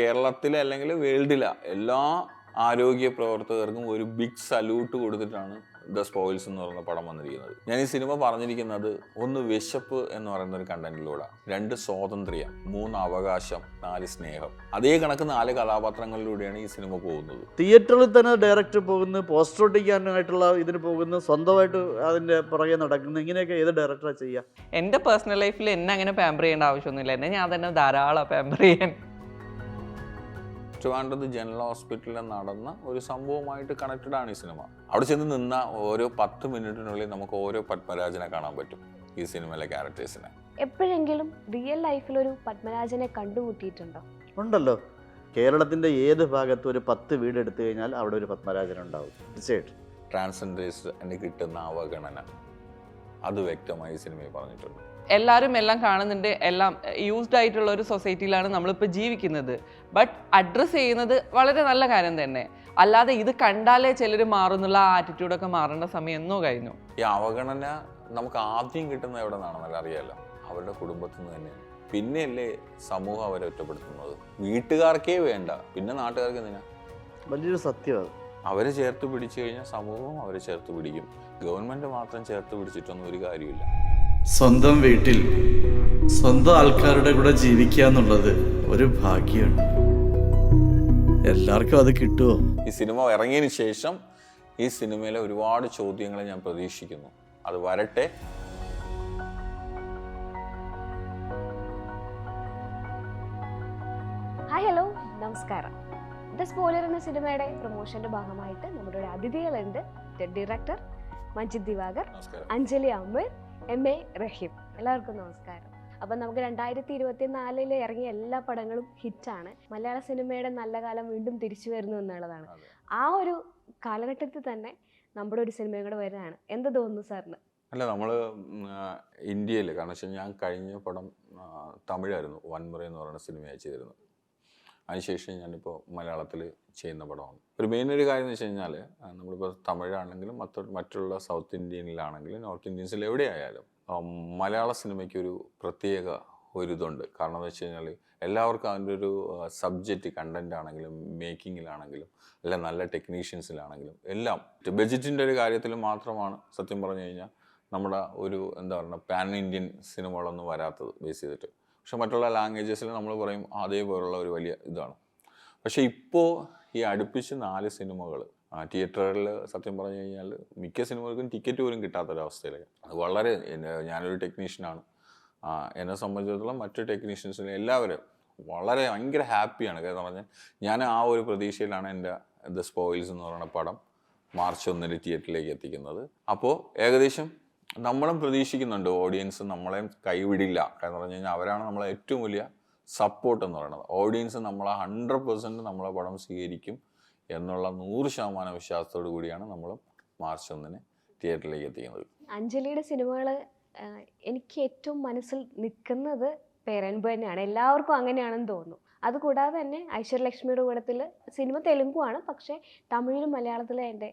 കേരളത്തിലെ അല്ലെങ്കിൽ വേൾഡിലെ എല്ലാ ആരോഗ്യ പ്രവർത്തകർക്കും ഒരു ബിഗ് സല്യൂട്ട് കൊടുത്തിട്ടാണ് ദ സ്പോയിൽസ് എന്ന് പറയുന്ന പടം വന്നിരിക്കുന്നത്. ഞാൻ ഈ സിനിമ പറഞ്ഞിരിക്കുന്നത് ഒന്ന് വിശപ്പ് എന്ന് പറയുന്ന ഒരു കണ്ടന്റിലൂടെ രണ്ട് സ്വാതന്ത്ര്യം മൂന്ന് അവകാശം നാല് സ്നേഹം. അതേ കണക്ക് നാല് കഥാപാത്രങ്ങളിലൂടെയാണ് ഈ സിനിമ പോകുന്നത്. തിയേറ്ററിൽ തന്നെ ഡയറക്ടർ പോകുന്ന പോസ്റ്റർ ഒട്ടിക്കാനായിട്ടുള്ള ഇതിന് പോകുന്ന സ്വന്തമായിട്ട് അതിന്റെ പുറകെ നടക്കുന്നു ഇങ്ങനെയൊക്കെ ഏത് ഡയറക്ടറാണ് ചെയ്യുക? എന്റെ പേഴ്സണൽ ലൈഫിൽ എന്നെ അങ്ങനെ പാമ്പർ ചെയ്യേണ്ട ആവശ്യമൊന്നുമില്ല. എന്നെ ഞാൻ തന്നെ ധാരാളം പാമ്പർ ചെയ്യാൻ ട്രിവാൻഡ്രത്ത് ജനറൽ ഹോസ്പിറ്റലിൽ നടന്ന ഒരു സംഭവമായിട്ട് കണക്റ്റഡ് ആണ് ഈ സിനിമ. അവിടെ ചെന്ന് നിന്ന ഓരോ പത്ത് മിനിറ്റിനുള്ളിൽ നമുക്ക് ഓരോ പത്മരാജനെ കാണാൻ പറ്റും ഈ സിനിമയിലെ ക്യാരക്ടേഴ്സിനെ എപ്പോഴെങ്കിലും റിയൽ ലൈഫിൽ ഒരു പത്മരാജനെ കണ്ടുമുട്ടിയിട്ടുണ്ടോ? ഉണ്ടല്ലോ. കേരളത്തിന്റെ ഏത് ഭാഗത്ത് ഒരു പത്ത് വീട് എടുത്തു കഴിഞ്ഞാൽ അവിടെ ഒരു പത്മരാജൻ ഉണ്ടാവും തീർച്ചയായിട്ടും ട്രാൻസ്ജെൻഡേഴ്സിന് കിട്ടുന്ന അവഗണന. അത് വ്യക്തമായി ഈ സിനിമയിൽ പറഞ്ഞിട്ടുണ്ട്. എല്ലാവരും എല്ലാം കാണുന്നുണ്ട് എല്ലാം യൂസ്ഡ് ആയിട്ടുള്ള ഒരു സൊസൈറ്റിയിലാണ് നമ്മളിപ്പോൾ ജീവിക്കുന്നത്. ബട്ട് അഡ്രസ്സ് ചെയ്യുന്നത് വളരെ നല്ല കാര്യം തന്നെ. അല്ലാതെ ഇത് കണ്ടാലേ ചിലർ മാറുന്നുള്ള ആ ആറ്റിറ്റ്യൂഡൊക്കെ മാറേണ്ട സമയം എന്നോ കഴിഞ്ഞു? ഈ അവഗണന നമുക്ക് ആദ്യം കിട്ടുന്ന എവിടെ നിന്നാണെന്നല്ല അറിയാലോ. അവരുടെ കുടുംബത്തിൽ നിന്ന് തന്നെയാണ് പിന്നെയല്ലേ സമൂഹം അവരെ ഒറ്റപ്പെടുത്തുന്നത്. വീട്ടുകാർക്കേ വേണ്ട. പിന്നെ നാട്ടുകാർക്ക് എന്തിനാ? വലിയൊരു സത്യമാണ് അവരെ ചേർത്ത് പിടിച്ചു കഴിഞ്ഞാൽ സമൂഹം അവരെ ചേർത്ത് പിടിക്കും. ഗവൺമെന്റ് മാത്രം ചേർത്ത് പിടിച്ചിട്ടൊന്നും ഒരു കാര്യമില്ല സ്വന്തം വീട്ടിൽ സ്വന്തം ആൾക്കാരുടെ കൂടെ ജീവിക്കുക എന്നുള്ളത് ഒരു ഭാഗ്യമാണ്. എല്ലാവർക്കും അത് കിട്ടുമോ ഈ സിനിമ ഇറങ്ങിയതിന് ശേഷം ഈ സിനിമയിലെ ഒരുപാട് ചോദ്യങ്ങൾ ഞാൻ പ്രതീക്ഷിക്കുന്നു. അത് വരട്ടെ. ഹായ് ഹലോ നമസ്കാരം. ദ സ്പോയിലർ എന്ന സിനിമയുടെ പ്രൊമോഷന്റെ ഭാഗമായിട്ട് നമ്മുടെ അതിഥികളുണ്ട്. Director Manjith Divakar Anjali Ammar M A Raheem. എല്ലാവർക്കും നമസ്കാരം. അപ്പം നമുക്ക് രണ്ടായിരത്തി ഇരുപത്തി നാലിൽ ഇറങ്ങിയ എല്ലാ പടങ്ങളും ഹിറ്റാണ്. മലയാള സിനിമയുടെ നല്ല കാലം വീണ്ടും തിരിച്ചു വരുന്നു എന്നുള്ളതാണ്. ആ ഒരു കാലഘട്ടത്തിൽ തന്നെ നമ്മുടെ ഒരു സിനിമയും കൂടെ വരുന്നതാണ്. എന്ത് തോന്നുന്നു സാറിന്? അല്ല നമ്മൾ ഇന്ത്യയിൽ കാരണം വെച്ചാൽ ഞാൻ കഴിഞ്ഞ പടം തമിഴായിരുന്നു. വൻമുറ എന്ന് പറയുന്ന സിനിമയായി ചെയ്തിരുന്നത്. അതിനുശേഷം ഞാനിപ്പോൾ മലയാളത്തിൽ ചെയ്യുന്ന പടമാണ്. ഒരു മെയിൻ ഒരു കാര്യം എന്ന് വെച്ച് കഴിഞ്ഞാൽ നമ്മളിപ്പോൾ തമിഴാണെങ്കിലും മറ്റു മറ്റുള്ള സൗത്ത് ഇന്ത്യനിലാണെങ്കിലും നോർത്ത് ഇന്ത്യൻസിൽ എവിടെയായാലും മലയാള സിനിമയ്ക്ക് ഒരു പ്രത്യേക ഒരു ഇതുണ്ട് കാരണം എന്ന് വെച്ച് കഴിഞ്ഞാൽ എല്ലാവർക്കും അതിന്റെ ഒരു സബ്ജക്റ്റ് കണ്ടന്റ് ആണെങ്കിലും മേക്കിങ്ങിലാണെങ്കിലും അല്ല നല്ല ടെക്നീഷ്യൻസിലാണെങ്കിലും എല്ലാം ബജറ്റിന്റെ ഒരു കാര്യത്തിൽ മാത്രമാണ് സത്യം പറഞ്ഞു കഴിഞ്ഞാൽ നമ്മുടെ ഒരു എന്താ പറയുക പാൻ ഇന്ത്യൻ സിനിമകളൊന്നും വരാത്തത് ബേസ് ചെയ്തിട്ട്. പക്ഷെ മറ്റുള്ള ലാംഗ്വേജസിൽ നമ്മൾ പറയും അതേപോലുള്ള ഒരു വലിയ ഇതാണ്. പക്ഷേ ഇപ്പോൾ ഈ അടുപ്പിച്ച് നാല് സിനിമകൾ ആ തിയേറ്ററിൽ സത്യം പറഞ്ഞു കഴിഞ്ഞാൽ മിക്ക സിനിമകൾക്കും ടിക്കറ്റ് പോലും കിട്ടാത്തൊരവസ്ഥയിലേക്ക് അത് വളരെ ഞാനൊരു ടെക്നീഷ്യനാണ് എന്നെ സംബന്ധിച്ചിടത്തോളം മറ്റു ടെക്നീഷ്യൻസിലും എല്ലാവരും വളരെ ഭയങ്കര ഹാപ്പിയാണ് കാരണം പറഞ്ഞാൽ ഞാൻ ആ ഒരു പ്രതീക്ഷയിലാണ് എന്റെ ദ സ്പോയിൽസ് എന്ന് പറയുന്ന പടം മാർച്ച് ഒന്നിന് തിയേറ്ററിലേക്ക് എത്തിക്കുന്നത്. അപ്പോൾ ഏകദേശം നമ്മളും പ്രതീക്ഷിക്കുന്നുണ്ട് ഓഡിയൻസ് നമ്മളെയും കൈവിടില്ല. എന്ന് പറഞ്ഞു കഴിഞ്ഞാൽ അവരാണ് നമ്മളെ ഏറ്റവും വലിയ സപ്പോർട്ട് എന്ന് പറയുന്നത്. ഓഡിയൻസ് നമ്മളെ ഹൺഡ്രഡ് പെർസെന്റ് നമ്മളെ പടം സ്വീകരിക്കും എന്നുള്ള നൂറ് ശതമാനം വിശ്വാസത്തോടു കൂടിയാണ് നമ്മൾ മാർച്ച് ഒന്നിന് തിയേറ്ററിലേക്ക് എത്തിക്കുന്നത്. അഞ്ജലിയുടെ സിനിമകൾ എനിക്ക് ഏറ്റവും മനസ്സിൽ നിൽക്കുന്നത് പേരൻപ് തന്നെയാണ്. എല്ലാവർക്കും അങ്ങനെയാണെന്ന് തോന്നുന്നു. അതുകൂടാതെ തന്നെ ഐശ്വര്യലക്ഷ്മിയുടെ കൂടത്തിൽ സിനിമ തെലുങ്കുമാണ് പക്ഷേ തമിഴിലും മലയാളത്തിലും എന്റെ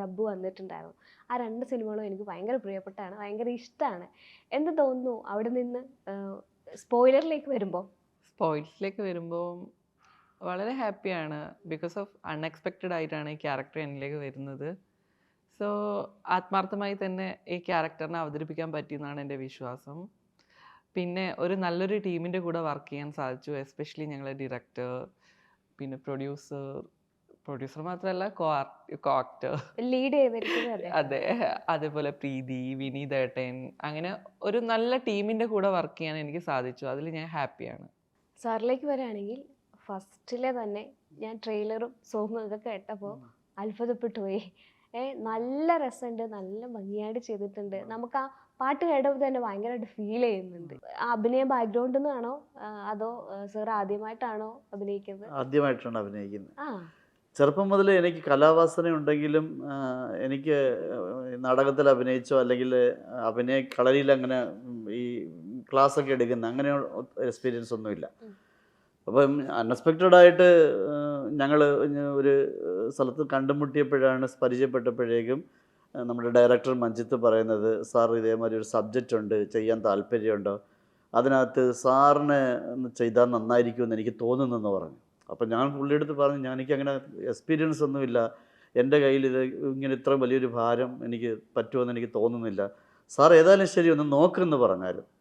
ഡബ്ബ് വന്നിട്ടുണ്ടായിരുന്നു. ആ രണ്ട് സിനിമകളും എനിക്ക് ഭയങ്കര പ്രിയപ്പെട്ടാണ് ഭയങ്കര ഇഷ്ടമാണ്. എന്ത് തോന്നുന്നു അവിടെ നിന്ന് സ്പോയിലറിലേക്ക് വരുമ്പോൾ സ്പോയിൽസിലേക്ക് വരുമ്പോൾ വളരെ ഹാപ്പിയാണ്. ബിക്കോസ് ഓഫ് അൺഎക്സ്പെക്റ്റഡ് ആയിട്ടാണ് ഈ ക്യാരക്ടർ എന്നിലേക്ക് വരുന്നത്. സോ ആത്മാർത്ഥമായി തന്നെ ഈ ക്യാരക്ടറിനെ അവതരിപ്പിക്കാൻ പറ്റിയെന്നാണ് എന്റെ വിശ്വാസം. പിന്നെ ഒരു നല്ലൊരു ടീമിന്റെ കൂടെ വർക്ക് ചെയ്യാൻ സാധിച്ചു എസ്പെഷ്യലി ഞങ്ങളെ ഡിറക്ടർ പിന്നെ പ്രൊഡ്യൂസർ പ്രൊഡ്യൂസർ മാത്രമല്ല കോ ആക്ടർ ലീഡ് അതെ. അതെ അതേപോലെ പ്രീതി വിനീതേട്ടൻ അങ്ങനെ ഒരു നല്ല ടീമിന്റെ കൂടെ വർക്ക് ചെയ്യാൻ എനിക്ക് സാധിച്ചു. അതിൽ ഞാൻ ഹാപ്പിയാണ്. സാറിലേക്ക് വരാണെങ്കിൽ ഫസ്റ്റിലെ തന്നെ ഞാൻ ട്രെയിലറും സോങ്ങും ഒക്കെ കേട്ടപ്പോൾ അത്ഭുതപ്പെട്ടു പോയി. നല്ല രസമുണ്ട് നല്ല ഭംഗിയായിട്ട് ചെയ്തിട്ടുണ്ട്. നമുക്ക് ആ പാട്ട് കേട്ടപ്പോൾ തന്നെ ഭയങ്കരമായിട്ട് ഫീൽ ചെയ്യുന്നുണ്ട്. ആ അഭിനയ ബാക്ക്ഗ്രൗണ്ടിൽ നിന്നാണോ അതോ സാർ ആദ്യമായിട്ടാണോ അഭിനയിക്കുന്നത്? ആദ്യമായിട്ടാണ് അഭിനയിക്കുന്നത്. ചെറുപ്പം മുതൽ എനിക്ക് കലാവാസന ഉണ്ടെങ്കിലും എനിക്ക് നാടകത്തിൽ അഭിനയിച്ചോ അല്ലെങ്കിൽ അഭിനയ കളരിയിൽ അങ്ങനെ ഈ ക്ലാസ് ഒക്കെ എടുക്കുന്ന അങ്ങനെ എക്സ്പീരിയൻസ് ഒന്നുമില്ല. അപ്പം അൺഎക്സ്പെക്റ്റഡ് ആയിട്ട് ഞങ്ങൾ ഒരു സ്ഥലത്ത് കണ്ടുമുട്ടിയപ്പോഴാണ് പരിചയപ്പെട്ടപ്പോഴേക്കും നമ്മുടെ ഡയറക്ടർ മഞ്ജിത്ത് പറയുന്നത് സാർ ഇതേമാതിരി ഒരു സബ്ജക്റ്റ് ഉണ്ട് ചെയ്യാൻ താല്പര്യമുണ്ടോ? അതിനകത്ത് സാറിന് ചെയ്താൽ നന്നായിരിക്കുമെന്ന് എനിക്ക് തോന്നുന്നെന്ന് പറഞ്ഞു. അപ്പം ഞാൻ പുള്ളിയെടുത്ത് പറഞ്ഞു ഞാൻ എനിക്ക് അങ്ങനെ എക്സ്പീരിയൻസ് ഒന്നുമില്ല. എന്റെ കയ്യിൽ ഇത് ഇങ്ങനെ ഇത്ര വലിയൊരു ഭാരം എനിക്ക് പറ്റുമെന്ന് എനിക്ക് തോന്നുന്നില്ല. സാർ ഏതായാലും ശരി ഒന്ന് നോക്കുമെന്ന് പറഞ്ഞാലും.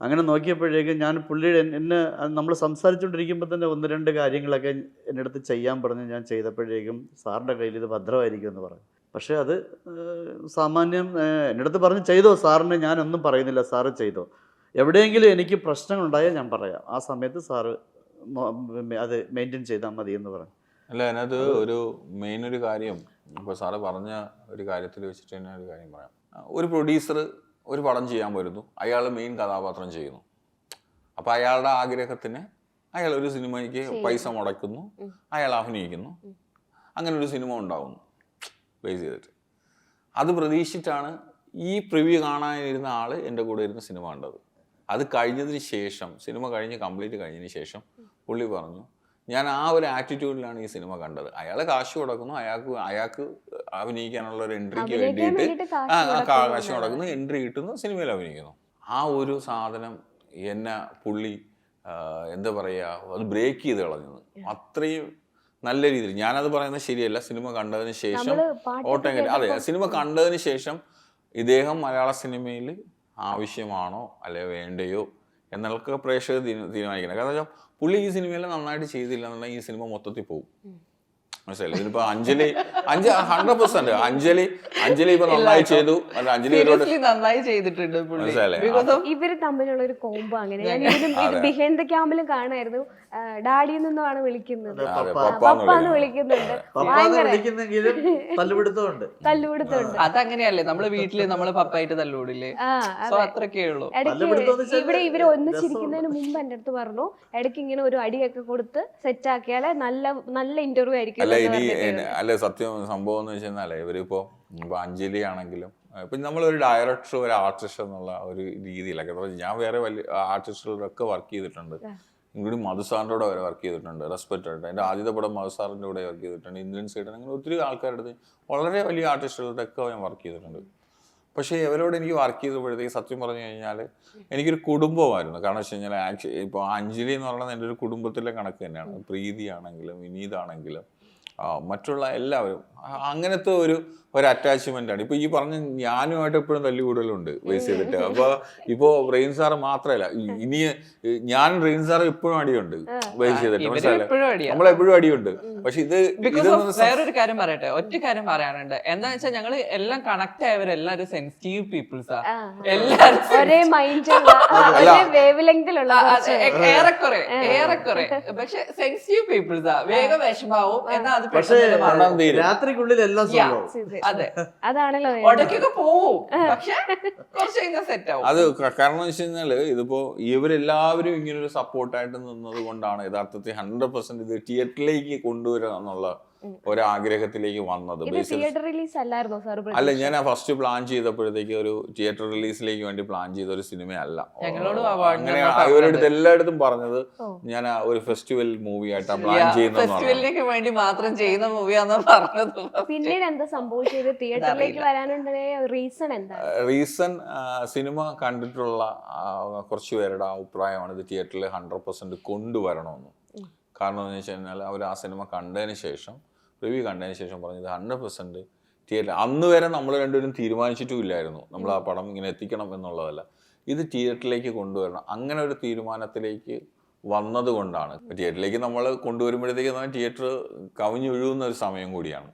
അങ്ങനെ നോക്കിയപ്പോഴേക്കും ഞാൻ പുള്ളിയുടെ എന്നെ നമ്മൾ സംസാരിച്ചുകൊണ്ടിരിക്കുമ്പോൾ തന്നെ ഒന്ന് രണ്ട് കാര്യങ്ങളൊക്കെ എന്റെ അടുത്ത് ചെയ്യാൻ പറഞ്ഞ് ഞാൻ ചെയ്തപ്പോഴേക്കും സാറിന്റെ കയ്യിൽ ഇത് ഭദ്രമായിരിക്കും എന്ന് പറഞ്ഞു. പക്ഷേ അത് സാമാന്യം എന്റെ അടുത്ത് പറഞ്ഞ് ചെയ്തോ സാറിന് ഞാനൊന്നും പറയുന്നില്ല സാറ് ചെയ്തോ. എവിടെയെങ്കിലും എനിക്ക് പ്രശ്നങ്ങളുണ്ടായാൽ ഞാൻ പറയാം. ആ സമയത്ത് സാറ് അത് മെയിന്റെയിൻ ചെയ്താൽ മതി എന്ന് പറഞ്ഞു. അല്ല അതിനകത്ത് ഒരു മെയിൻ ഒരു കാര്യം ഇപ്പോൾ സാറ് പറഞ്ഞ ഒരു കാര്യത്തിൽ വെച്ചിട്ട് തന്നെ ഒരു കാര്യം പറയാം. ഒരു പ്രൊഡ്യൂസർ ഒരു പടം ചെയ്യാൻ വരുന്നു അയാൾ മെയിൻ കഥാപാത്രം ചെയ്യുന്നു. അപ്പോൾ അയാളുടെ ആഗ്രഹത്തിന് അയാൾ ഒരു സിനിമയ്ക്ക് പൈസ മുടക്കുന്നു. അയാൾ അഭിനയിക്കുന്നു. അങ്ങനെ ഒരു സിനിമ ഉണ്ടാവുന്നു. ബേസ് ചെയ്തിട്ട്. അത് പ്രതീക്ഷിച്ചിട്ടാണ് ഈ പ്രിവ്യൂ കാണാനിരുന്ന ആൾ എന്റെ കൂടെ ഇരുന്ന് സിനിമ കണ്ടത്. അത് കഴിഞ്ഞതിന് ശേഷം സിനിമ കഴിഞ്ഞ് കംപ്ലീറ്റ് കഴിഞ്ഞതിന് ശേഷം പുള്ളി പറഞ്ഞു ഞാൻ ആ ഒരു ആറ്റിറ്റ്യൂഡിലാണ് ഈ സിനിമ കണ്ടത്. അയാൾ കാശ് കൊടുക്കുന്നു അയാൾക്ക് അയാൾക്ക് അഭിനയിക്കാനുള്ള ഒരു എൻട്രിക്ക് വേണ്ടിയിട്ട് കാശ് മുടക്കുന്നു എൻട്രി കിട്ടുന്നു സിനിമയിൽ അഭിനയിക്കുന്നു. ആ ഒരു സാധനം എന്നെ പുള്ളി എന്താ പറയുക അത് ബ്രേക്ക് ചെയ്ത് കളഞ്ഞത് അത്രയും നല്ല രീതിയിൽ ഞാനത് പറയുന്നത് ശരിയല്ല സിനിമ കണ്ടതിന് ശേഷം ഓട്ടം അതെ സിനിമ കണ്ടതിന് ശേഷം ഇദ്ദേഹം മലയാള സിനിമയിൽ ആവശ്യമാണോ അല്ലെ വേണ്ടയോ എന്നൊക്കെ പ്രേക്ഷകർ തീരു- തീരുമാനിക്കണം. കാരണം പുള്ളി ഈ സിനിമയിൽ നന്നായിട്ട് ചെയ്തില്ല എന്നുണ്ടെങ്കിൽ ഈ സിനിമ മൊത്തത്തിൽ പോകും മനസ്സിലായില്ലേ? ഇതിലിപ്പോ അഞ്ജലി അഞ്ച് ഹൺഡ്രഡ് പെർസെന്റ് അഞ്ജലി അഞ്ജലി ഇപ്പൊ നന്നായി ചെയ്തു. അഞ്ജലി ഒരുപാട് നന്നായി ചെയ്തിട്ടുണ്ട് പുള്ളി. മനസ്സിലായില്ലേ? ഇവർ തമ്മിലുള്ള ഒരു കോമ്പോ അങ്ങനെ. ഞാൻ. ബിഹൈൻഡ് ദ ക്യാമ്പിലും കാണായിരുന്നു ഡാഡി നിന്നുമാണ് വിളിക്കുന്നത്. പപ്പ. പപ്പാന്ന് പപ്പാന്ന് വിളിക്കുന്നുണ്ട്. തല്ലുപിടുത്തമുണ്ട്. അതങ്ങനെയല്ലേ നമ്മൾ വീട്ടിൽ നമ്മൾ പപ്പായിട്ട് തല്ലുവിടില്ലേ സോ അത്രക്കേ ഉള്ളൂ. എന്ന് ഇടയ്ക്ക് ഇവിടെ ഇവർ ഒന്നിച്ചിരിക്കുന്നതിന്. മുമ്പ് എന്റെ അടുത്ത് പറഞ്ഞു ഇടയ്ക്ക് ഇങ്ങനെ ഒരു അടിയൊക്കെ കൊടുത്ത് സെറ്റ് ആക്കിയാലേ നല്ല നല്ല ഇന്റർവ്യൂ ആയിരിക്കും അല്ല ഇനി അല്ല സത്യം സംഭവം എന്ന് വെച്ചാൽ ഇവരിപ്പോ ഇപ്പൊ അഞ്ജലി ആണെങ്കിലും ഇപ്പൊ നമ്മളൊരു ഡയറക്ടർ ഒരു ആർട്ടിസ്റ്റ് എന്നുള്ള ഒരു രീതിയിലൊക്കെ ഞാൻ വേറെ വലിയ ആർട്ടിസ്റ്റുകളൊക്കെ വർക്ക് ചെയ്തിട്ടുണ്ട്. ഇൻക്ലൂഡിങ് മധുസാറിന്റെ കൂടെ വർക്ക് ചെയ്തിട്ടുണ്ട് റെസ്പെക്റ്റ് ആയിട്ട് എന്റെ ആദ്യത്തെ പടം മധുസാറിന്റെ കൂടെ വർക്ക് ചെയ്തിട്ടുണ്ട് ഇന്ത്യൻ സൈഡിൽ അങ്ങനെ ഒത്തിരി ആൾക്കാരുടെ വളരെ വലിയ ആർട്ടിസ്റ്റുകളുടെ ഒക്കെ ഞാൻ വർക്ക് ചെയ്തിട്ടുണ്ട്. പക്ഷേ ഇവരോട് എനിക്ക് വർക്ക് ചെയ്തപ്പോഴത്തേക്ക് സത്യം പറഞ്ഞു കഴിഞ്ഞാൽ എനിക്കൊരു കുടുംബമായിരുന്നു. കാരണം വെച്ച് കഴിഞ്ഞാൽ ആക്ച്വലി ഇപ്പോൾ അഞ്ജലി എന്ന് പറയുന്നത് എന്റെ ഒരു കുടുംബത്തിലെ കണക്ക് തന്നെയാണ്. പ്രീതിയാണെങ്കിലും വിനീതാണെങ്കിലും മറ്റുള്ള എല്ലാവരും അങ്ങനത്തെ ഒരു ഒരു അറ്റാച്ച്മെന്റ് ആണ്. ഇപ്പൊ ഈ പറഞ്ഞ ഞാനുമായിട്ട് എപ്പോഴും തല്ലി കൂടുതലുണ്ട് ബേസ് ചെയ്തിട്ട്. അപ്പൊ ഇപ്പോ റെയിൻ സാറ് മാത്രമല്ല ഇ- ഇനി ഞാൻ റെയിൻ സാറ് എപ്പോഴും അടിയുണ്ട് ബേസ് ചെയ്തിട്ട്. മനസ്സിലായി മനസ്സിലായില്ലേ? നമ്മളെപ്പോഴും അടിയുണ്ട്. പക്ഷെ ഇത് വേറൊരു കാര്യം പറയട്ടെ ഒറ്റ കാര്യം പറയാനുണ്ട്. എന്താ വെച്ചാൽ ഞങ്ങൾ എല്ലാം കണക്ട് ആയവരെല്ലാരും സെൻസിറ്റീവ് പീപ്പിൾസ് ആണ് എല്ലാരും ഒരേ ഏറെക്കുറെ ഏറെക്കുറെ. പക്ഷെ സെൻസിറ്റീവ് പീപ്പിൾസാ വേഗം വിഷമാവും എന്നാ അത്. രാത്രിക്കുള്ളിൽ എല്ലാം അതെ. അതാണല്ലോ പോവും. പക്ഷെ കുറച്ച് കഴിഞ്ഞാൽ സെറ്റ് ആവും. അത് കാരണം വെച്ച് കഴിഞ്ഞാൽ ഇതിപ്പോ ഇവരെല്ലാവരും ഇങ്ങനെ ഒരു സപ്പോർട്ടായിട്ട് നിന്നത് കൊണ്ടാണ് യഥാർത്ഥത്തിൽ ഹൺഡ്രഡ് പെർസെന്റ് ഇത് തിയേറ്ററിലേക്ക് കൊണ്ടുവരിക എന്നുള്ള ഒരു ആഗ്രഹത്തിലേക്ക് വന്നത്. തിയേറ്റർ റിലീസ് അല്ലായിരുന്നോ സാർ അല്ല ഞാൻ ഫസ്റ്റ് പ്ലാൻ ചെയ്തപ്പോഴത്തേക്ക് ഒരു തിയേറ്റർ റിലീസിലേക്ക് വേണ്ടി പ്ലാൻ ചെയ്ത ഒരു സിനിമയല്ല. അങ്ങനെ നമ്മൾ എല്ലായിടത്തും പറഞ്ഞത് ഞാൻ ഒരു ഫെസ്റ്റിവൽ മൂവി ആയിട്ടാണ് പ്ലാൻ ചെയ്യുന്നത് ഫെസ്റ്റിവലിലേക്ക് വേണ്ടി മാത്രം ചെയ്യുന്ന മൂവിയാന്ന് പറഞ്ഞത്. പിന്നീട് എന്താ സംഭവിച്ചത്? തിയേറ്ററിലേക്ക് വരാനുണ്ടായ റീസൺ എന്താണ് റീസൺ സിനിമ കണ്ടിട്ടുള്ള കുറച്ച് പേരുടെ അഭിപ്രായമാണ് ഇത് തിയേറ്ററിൽ ഹൺഡ്രഡ് പെർസെന്റ് കൊണ്ടുവരണമെന്ന്. കാരണം എന്ന് വെച്ച് കഴിഞ്ഞാൽ അവർ ആ സിനിമ കണ്ടതിന് ശേഷം റിവ്യൂ കണ്ടതിന് ശേഷം പറഞ്ഞത് ഹൺഡ്രഡ് പെർസെന്റ് തിയേറ്റർ അന്ന് വരെ നമ്മൾ രണ്ടുപേരും തീരുമാനിച്ചിട്ടും ഇല്ലായിരുന്നു നമ്മൾ ആ പടം ഇങ്ങനെ എത്തിക്കണം എന്നുള്ളതല്ല. ഇത് തിയേറ്ററിലേക്ക് കൊണ്ടുവരണം. അങ്ങനെ ഒരു തീരുമാനത്തിലേക്ക് വന്നതുകൊണ്ടാണ്. തിയേറ്ററിലേക്ക് നമ്മൾ കൊണ്ടുവരുമ്പോഴത്തേക്ക് തിയേറ്റർ കവിഞ്ഞൊഴുകുന്ന ഒരു സമയം കൂടിയാണ്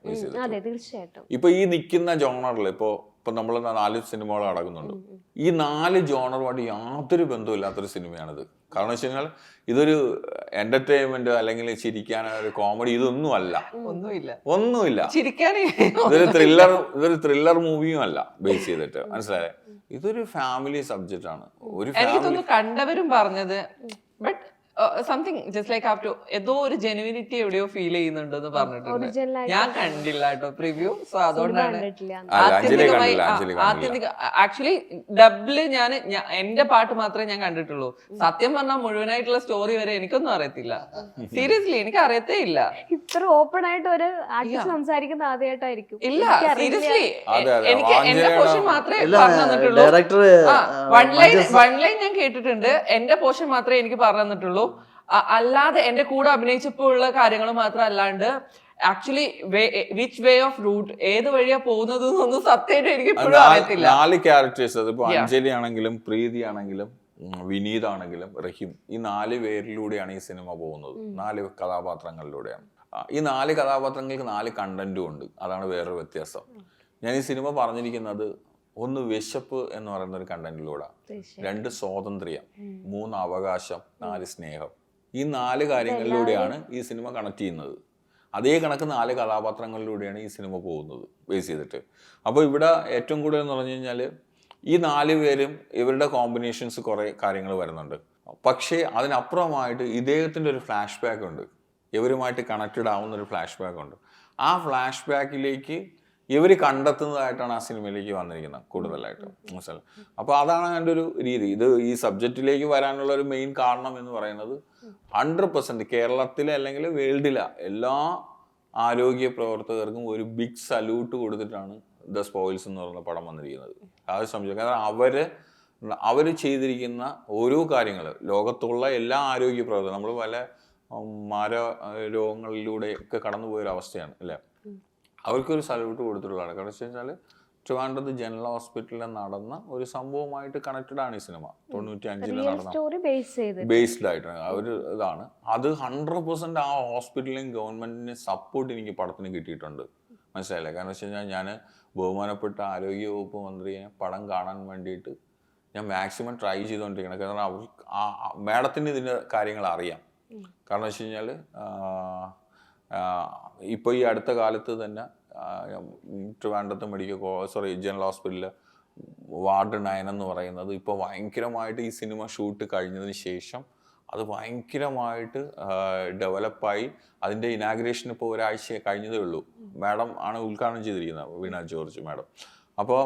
ഇപ്പൊ ഈ നിൽക്കുന്ന ജോണറിൽ ഇപ്പോൾ ഇപ്പൊ നമ്മൾ നാല് സിനിമകൾ നടക്കുന്നുണ്ട്. ഈ നാല് ജോണറുമായിട്ട് യാതൊരു ബന്ധമില്ലാത്തൊരു സിനിമയാണിത് കാരണം വെച്ച് കഴിഞ്ഞാൽ ഇതൊരു എന്റർടൈൻമെന്റ് അല്ലെങ്കിൽ ചിരിക്കാൻ ഒരു കോമഡി ഇതൊന്നും അല്ല. ഒന്നുമില്ല. ഇതൊരു ത്രില്ലർ ഇതൊരു ത്രില്ലർ മൂവിയും അല്ല ബേസ് ചെയ്തിട്ട്. മനസ്സിലായേ? ഇതൊരു ഫാമിലി സബ്ജക്റ്റ് ആണ്. ഒരു കണ്ടവരും പറഞ്ഞത് but something just like have to ഏതോ ഒരു ജെനുവിനിറ്റി എവിടെയോ ഫീൽ ചെയ്യുന്നുണ്ടെന്ന് പറഞ്ഞിട്ടുണ്ട്. ഒറിജിനൽ ഞാൻ കണ്ടില്ല കേട്ടോ പ്രിവ്യൂ സോ അതുകൊണ്ടാണ് ആത്യന്തികമായി ആത്യന്തിക ആക്ച്വലി ഡബിൾ ഞാൻ എന്റെ പാട്ട് മാത്രമേ ഞാൻ കണ്ടിട്ടുള്ളൂ. സത്യം പറഞ്ഞാൽ മുഴുവനായിട്ടുള്ള സ്റ്റോറി വരെ എനിക്കൊന്നും അറിയത്തില്ല. സീരിയസ്ലി എനിക്ക് അറിയത്തേ ഇല്ല. ഇത്ര ഓപ്പൺ ആയിട്ട് ഒരു ആർട്ടിസ്റ്റ് സംസാരിക്കുന്ന ആദ്യമായിട്ടായിരിക്കും. ഇല്ല. സീരിയസ്ലി. എനിക്ക് എന്റെ പോർഷൻ മാത്രമേ പറഞ്ഞു തന്നിട്ടുള്ളൂ. വൺ ലൈൻ വൺ ലൈൻ ഞാൻ കേട്ടിട്ടുണ്ട്. എന്റെ പോർഷൻ മാത്രമേ എനിക്ക് പറഞ്ഞു തന്നിട്ടുള്ളൂ. അല്ലാതെ എന്റെ കൂടെ അഭിനയിച്ചപ്പോൾ ഉള്ള കാര്യങ്ങൾ മാത്രം അല്ലാണ്ട് actually which way of route ഏത് വഴിയാ പോകുന്നത് എന്നൊന്നും സത്യമായിട്ട് എനിക്ക് ഇപ്പോഴും നാല് അറിയത്തില്ല. നാല് ക്യാരക്ടേഴ്സ് അതിപ്പോ. അഞ്ജലി ആണെങ്കിലും പ്രീതി ആണെങ്കിലും വിനീത് ആണെങ്കിലും റഹീം ഈ നാല് പേരിലൂടെയാണ് ഈ സിനിമ പോകുന്നത്. നാല് കഥാപാത്രങ്ങളിലൂടെയാണ്. ഈ നാല് കഥാപാത്രങ്ങൾക്ക് നാല് കണ്ടന്റും ഉണ്ട്. അതാണ് വേറൊരു വ്യത്യാസം. ഞാൻ ഈ സിനിമ പറഞ്ഞിരിക്കുന്നത് ഒന്ന് വിശപ്പ് എന്ന് പറയുന്ന ഒരു കണ്ടന്റിലൂടെ രണ്ട് സ്വാതന്ത്ര്യം മൂന്ന് അവകാശം നാല് സ്നേഹം. ഈ നാല് കാര്യങ്ങളിലൂടെയാണ് ഈ സിനിമ കണക്ട് ചെയ്യുന്നത്. അതേ കണക്ക് നാല് കഥാപാത്രങ്ങളിലൂടെയാണ് ഈ സിനിമ പോകുന്നത് ബേസ് ചെയ്തിട്ട്. അപ്പോൾ ഇവിടെ ഏറ്റവും കൂടുതൽ എന്ന് പറഞ്ഞു കഴിഞ്ഞാൽ ഈ നാല് പേരും ഇവരുടെ കോമ്പിനേഷൻസ് കുറേ കാര്യങ്ങൾ വരുന്നുണ്ട്. പക്ഷേ അതിനപ്പുറമായിട്ട് ഇദ്ദേഹത്തിന്റെ ഒരു ഫ്ലാഷ് ബാക്ക് ഉണ്ട്. ഇവരുമായിട്ട് കണക്റ്റഡ് ആവുന്ന ഒരു ഫ്ലാഷ് ബാക്ക് ഉണ്ട്. ആ ഫ്ലാഷ് ബാക്കിലേക്ക് ഇവർ കണ്ടെത്തുന്നതായിട്ടാണ് ആ സിനിമയിലേക്ക് വന്നിരിക്കുന്നത് കൂടുതലായിട്ട്. മനസ്സിലായി? അപ്പോൾ അതാണ് എന്റെ ഒരു രീതി. ഇത് ഈ സബ്ജക്റ്റിലേക്ക് വരാനുള്ള ഒരു മെയിൻ കാരണം എന്ന് പറയുന്നത് ഹൺഡ്രഡ് പെർസെന്റ് കേരളത്തിലെ അല്ലെങ്കിൽ വേൾഡിലെ എല്ലാ ആരോഗ്യ പ്രവർത്തകർക്കും ഒരു ബിഗ് സല്യൂട്ട് കൊടുത്തിട്ടാണ് ദ സ്പോയിൽസ് എന്ന് പറയുന്ന പടം വന്നിരിക്കുന്നത്. അത് സംശയം കാരണം അവർ അവർ ചെയ്തിരിക്കുന്ന ഓരോ കാര്യങ്ങൾ ലോകത്തുള്ള എല്ലാ ആരോഗ്യ പ്രവർത്തകർ നമ്മൾ പല മാര രോഗങ്ങളിലൂടെ രോഗങ്ങളിലൂടെയൊക്കെ കടന്നു പോയൊരു അവസ്ഥയാണ് അല്ലേ അവർക്കൊരു സല്യൂട്ട് കൊടുത്തിട്ടുള്ളതാണ്. കാരണം വെച്ച് കഴിഞ്ഞാൽ ട്രിവാൻഡ്രത്ത് ജനറൽ ഹോസ്പിറ്റലിൽ നടന്ന ഒരു സംഭവമായിട്ട് കണക്റ്റഡ് ആണ് ഈ സിനിമ തൊണ്ണൂറ്റി അഞ്ചിൽ നടന്ന. ബേസ്ഡ് ആയിട്ടാണ്. അവർ ഒരു ഇതാണ്. അത് ഹൺഡ്രഡ് പെർസെന്റ് ആ ഹോസ്പിറ്റലിലും ഗവൺമെന്റിന് സപ്പോർട്ട് എനിക്ക് പടത്തിന് കിട്ടിയിട്ടുണ്ട്. മനസ്സിലായില്ലേ? കാരണം വെച്ച് കഴിഞ്ഞാൽ ഞാൻ ബഹുമാനപ്പെട്ട ആരോഗ്യ വകുപ്പ് മന്ത്രിയെ പടം കാണാൻ വേണ്ടിയിട്ട് ഞാൻ മാക്സിമം ട്രൈ ചെയ്തുകൊണ്ടിരിക്കണം കാരണം അവർ ആ മാഡത്തിന് ഇതിന്റെ കാര്യങ്ങൾ അറിയാം. കാരണം വെച്ച് കഴിഞ്ഞാൽ ഇപ്പോൾ ഈ അടുത്ത കാലത്ത് തന്നെ ട്രിവാൻഡ്രത്ത് മെഡിക്കൽ സോറി ജനറൽ ഹോസ്പിറ്റലിൽ വാർഡ് നയൻ എന്ന് പറയുന്നത് ഇപ്പോൾ ഭയങ്കരമായിട്ട് ഈ സിനിമ ഷൂട്ട് കഴിഞ്ഞതിന് ശേഷം അത് ഭയങ്കരമായിട്ട് ഡെവലപ്പായി. അതിന്റെ ഇനാഗ്രേഷൻ ഇപ്പോൾ ഒരാഴ്ച കഴിഞ്ഞതേ ഉള്ളൂ. മാഡം ആണ് ഉദ്ഘാടനം ചെയ്തിരിക്കുന്നത് വീണ ജോർജ് മാഡം. അപ്പോൾ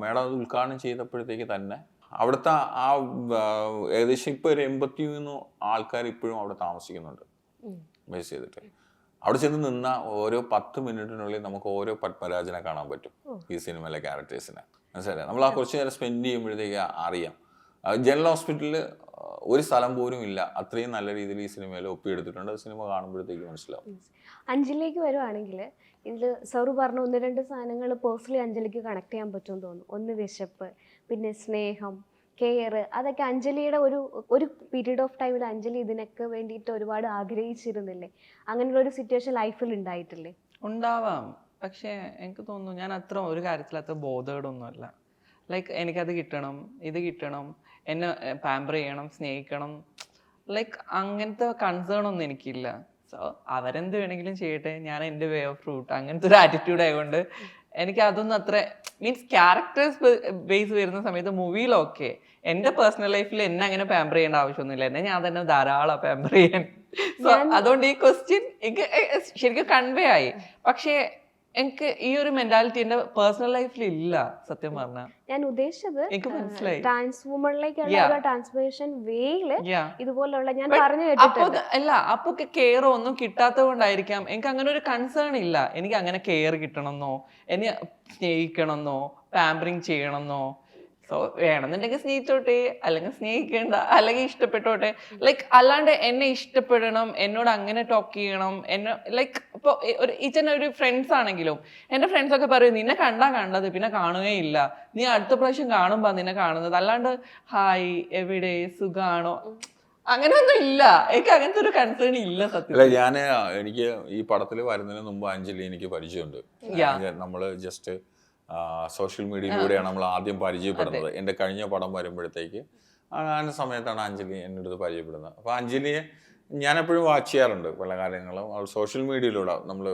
മാഡം അത് ഉദ്ഘാടനം ചെയ്തപ്പോഴത്തേക്ക് തന്നെ അവിടുത്തെ ആ ആ, ഏകദേശം ഇപ്പോൾ ഒരു എൺപത്തി മൂന്ന് ആൾക്കാർ ഇപ്പോഴും അവിടെ താമസിക്കുന്നുണ്ട്. ബേസ് ചെയ്തിട്ട്. അവിടെ ചെന്ന് നിന്ന ഓരോ പത്ത് മിനിറ്റിനുള്ളിൽ നമുക്ക് ഓരോ പത്മരാജനെ കാണാൻ പറ്റും. ഈ സിനിമയിലെ ക്യാരക്ടേഴ്സിനെ മനസ്സിലായി നമ്മൾ ആ കുറച്ച് നേരം സ്പെൻഡ് ചെയ്യുമ്പോഴത്തേക്ക് അറിയാം. ജനറൽ ഹോസ്പിറ്റലിൽ ഒരു സ്ഥലം പോലും ഇല്ല. അത്രയും നല്ല രീതിയിൽ ഈ സിനിമയിൽ ഒപ്പിയെടുത്തിട്ടുണ്ട്. സിനിമ കാണുമ്പോഴത്തേക്ക് മനസ്സിലാവും. അഞ്ചിലേക്ക് വരുവാണെങ്കിൽ ഇതിൽ സാറ് പറഞ്ഞ ഒന്ന് രണ്ട് സാധനങ്ങൾ പേഴ്സണലി അഞ്ചലിക്ക് കണക്ട് ചെയ്യാൻ പറ്റുമെന്ന് തോന്നുന്നു. ഒന്ന് വിശപ്പ് പിന്നെ സ്നേഹം കെയർ അതൊക്കെ അഞ്ജലിയുടെ ഒരു ഒരു പീരീഡ് ഓഫ് ടൈമിൽ അഞ്ജലി ഇതിനൊക്കെ വേണ്ടിയിട്ട് ഒരുപാട് ആഗ്രഹിച്ചിരുന്നില്ലേ? അങ്ങനെയുള്ള ഒരു സിറ്റുവേഷൻ ലൈഫിൽ ഉണ്ടായിട്ടില്ലേ? ഉണ്ടാവാം. പക്ഷേ എനിക്ക് തോന്നുന്നു ഞാൻ അത്ര ഒരു കാര്യത്തിൽ അത്ര ബോധേഡൊന്നുമല്ല ലൈക്ക് എനിക്കത് കിട്ടണം ഇത് കിട്ടണം എന്നെ പാമ്പർ ചെയ്യണം സ്നേഹിക്കണം. ലൈക്ക് അങ്ങനത്തെ കൺസേൺ ഒന്നും എനിക്കില്ല. സോ അവരെന്ത് വേണമെങ്കിലും ചെയ്യട്ടെ ഞാൻ എന്റെ വേ ഓഫ് റൂട്ട് അങ്ങനത്തെ ഒരു ആറ്റിറ്റ്യൂഡ് ആയതുകൊണ്ട് എനിക്ക് അതൊന്നും അത്ര മീൻസ് ക്യാരക്ടേഴ്സ് ബേസ് വരുന്ന സമയത്ത് മൂവിയിലൊക്കെ എന്റെ പേഴ്സണൽ ലൈഫിൽ എന്നെ അങ്ങനെ പാമ്പർ ചെയ്യേണ്ട ആവശ്യമൊന്നുമില്ല. എന്നെ ഞാൻ തന്നെ ധാരാളം പാമ്പർ ചെയ്യാൻ. സോ അതുകൊണ്ട് ഈ ക്വസ്റ്റ്യൻ എനിക്ക് ശരിക്കും കൺവേ ആയി. പക്ഷേ എനിക്ക് ഈ ഒരു മെന്റാലിറ്റി എന്റെ പേഴ്സണൽ ലൈഫിൽ ഇല്ല സത്യം പറഞ്ഞ. ഞാൻ ഉദ്ദേശിച്ചത് എനിക്ക് മനസ്സിലായി. ട്രാൻസ് വുമണിലേക്കുള്ള. ട്രാൻസ്ഫോർമേഷൻ വേയിൽ ഇതുപോലുള്ള ഞാൻ പറഞ്ഞു കേട്ടിട്ടുണ്ട്. അല്ല അപ്പൊ കെയർ ഒന്നും കിട്ടാത്തത് കൊണ്ടായിരിക്കാം. എനിക്ക് അങ്ങനെ ഒരു കൺസേൺ ഇല്ല. എനിക്ക് അങ്ങനെ കെയർ കിട്ടണമെന്നോ എന്നെ സ്നേഹിക്കണമെന്നോ പാമ്പറിങ് ചെയ്യണമെന്നോ സോ വേണമെന്നുണ്ടെങ്കിൽ സ്നേഹിച്ചോട്ടെ അല്ലെങ്കിൽ സ്നേഹിക്കേണ്ട അല്ലെങ്കിൽ ഇഷ്ടപ്പെട്ടോട്ടെ. ലൈക്ക് അല്ലാണ്ട് എന്നെ ഇഷ്ടപ്പെടണം എന്നോട് അങ്ങനെ ടോക്ക് ചെയ്യണം എന്നെ ലൈക്ക് ഇപ്പോൾ ഒരു ഈച്ചൻ ഒരു ഫ്രണ്ട്സ് ആണെങ്കിലും എന്റെ ഫ്രണ്ട്സൊക്കെ പറയും നിന്നെ കണ്ടാ കണ്ടത് പിന്നെ കാണുകയില്ല നീ അടുത്ത പ്രാവശ്യം കാണുമ്പോൾ നിന്നെ കാണുന്നത്. അല്ലാണ്ട് ഹായ് എവിടെ? സുഖാണോ? അങ്ങനെയൊന്നും ഇല്ല. എനിക്ക് അങ്ങനത്തെ ഒരു കൺസേൺ ഇല്ല സത്യം. അല്ല ഞാൻ എനിക്ക് ഈ പടത്തിൽ വരുന്നതിന് മുമ്പ് അഞ്ജലി എനിക്ക് പരിചയമുണ്ട്. നമ്മൾ ജസ്റ്റ് സോഷ്യൽ മീഡിയയിലൂടെയാണ് നമ്മൾ ആദ്യം പരിചയപ്പെടുന്നത്. എന്റെ കഴിഞ്ഞ പടം വരുമ്പോഴത്തേക്ക് ആ സമയത്താണ് അഞ്ജലി എന്റെ അടുത്ത് പരിചയപ്പെടുന്നത്. അപ്പോൾ അഞ്ജലിയെ ഞാൻ എപ്പോഴും വാച്ച് ചെയ്യാറുണ്ട് പല കാര്യങ്ങളും. അവൾ സോഷ്യൽ മീഡിയയിലൂടെ നമ്മൾ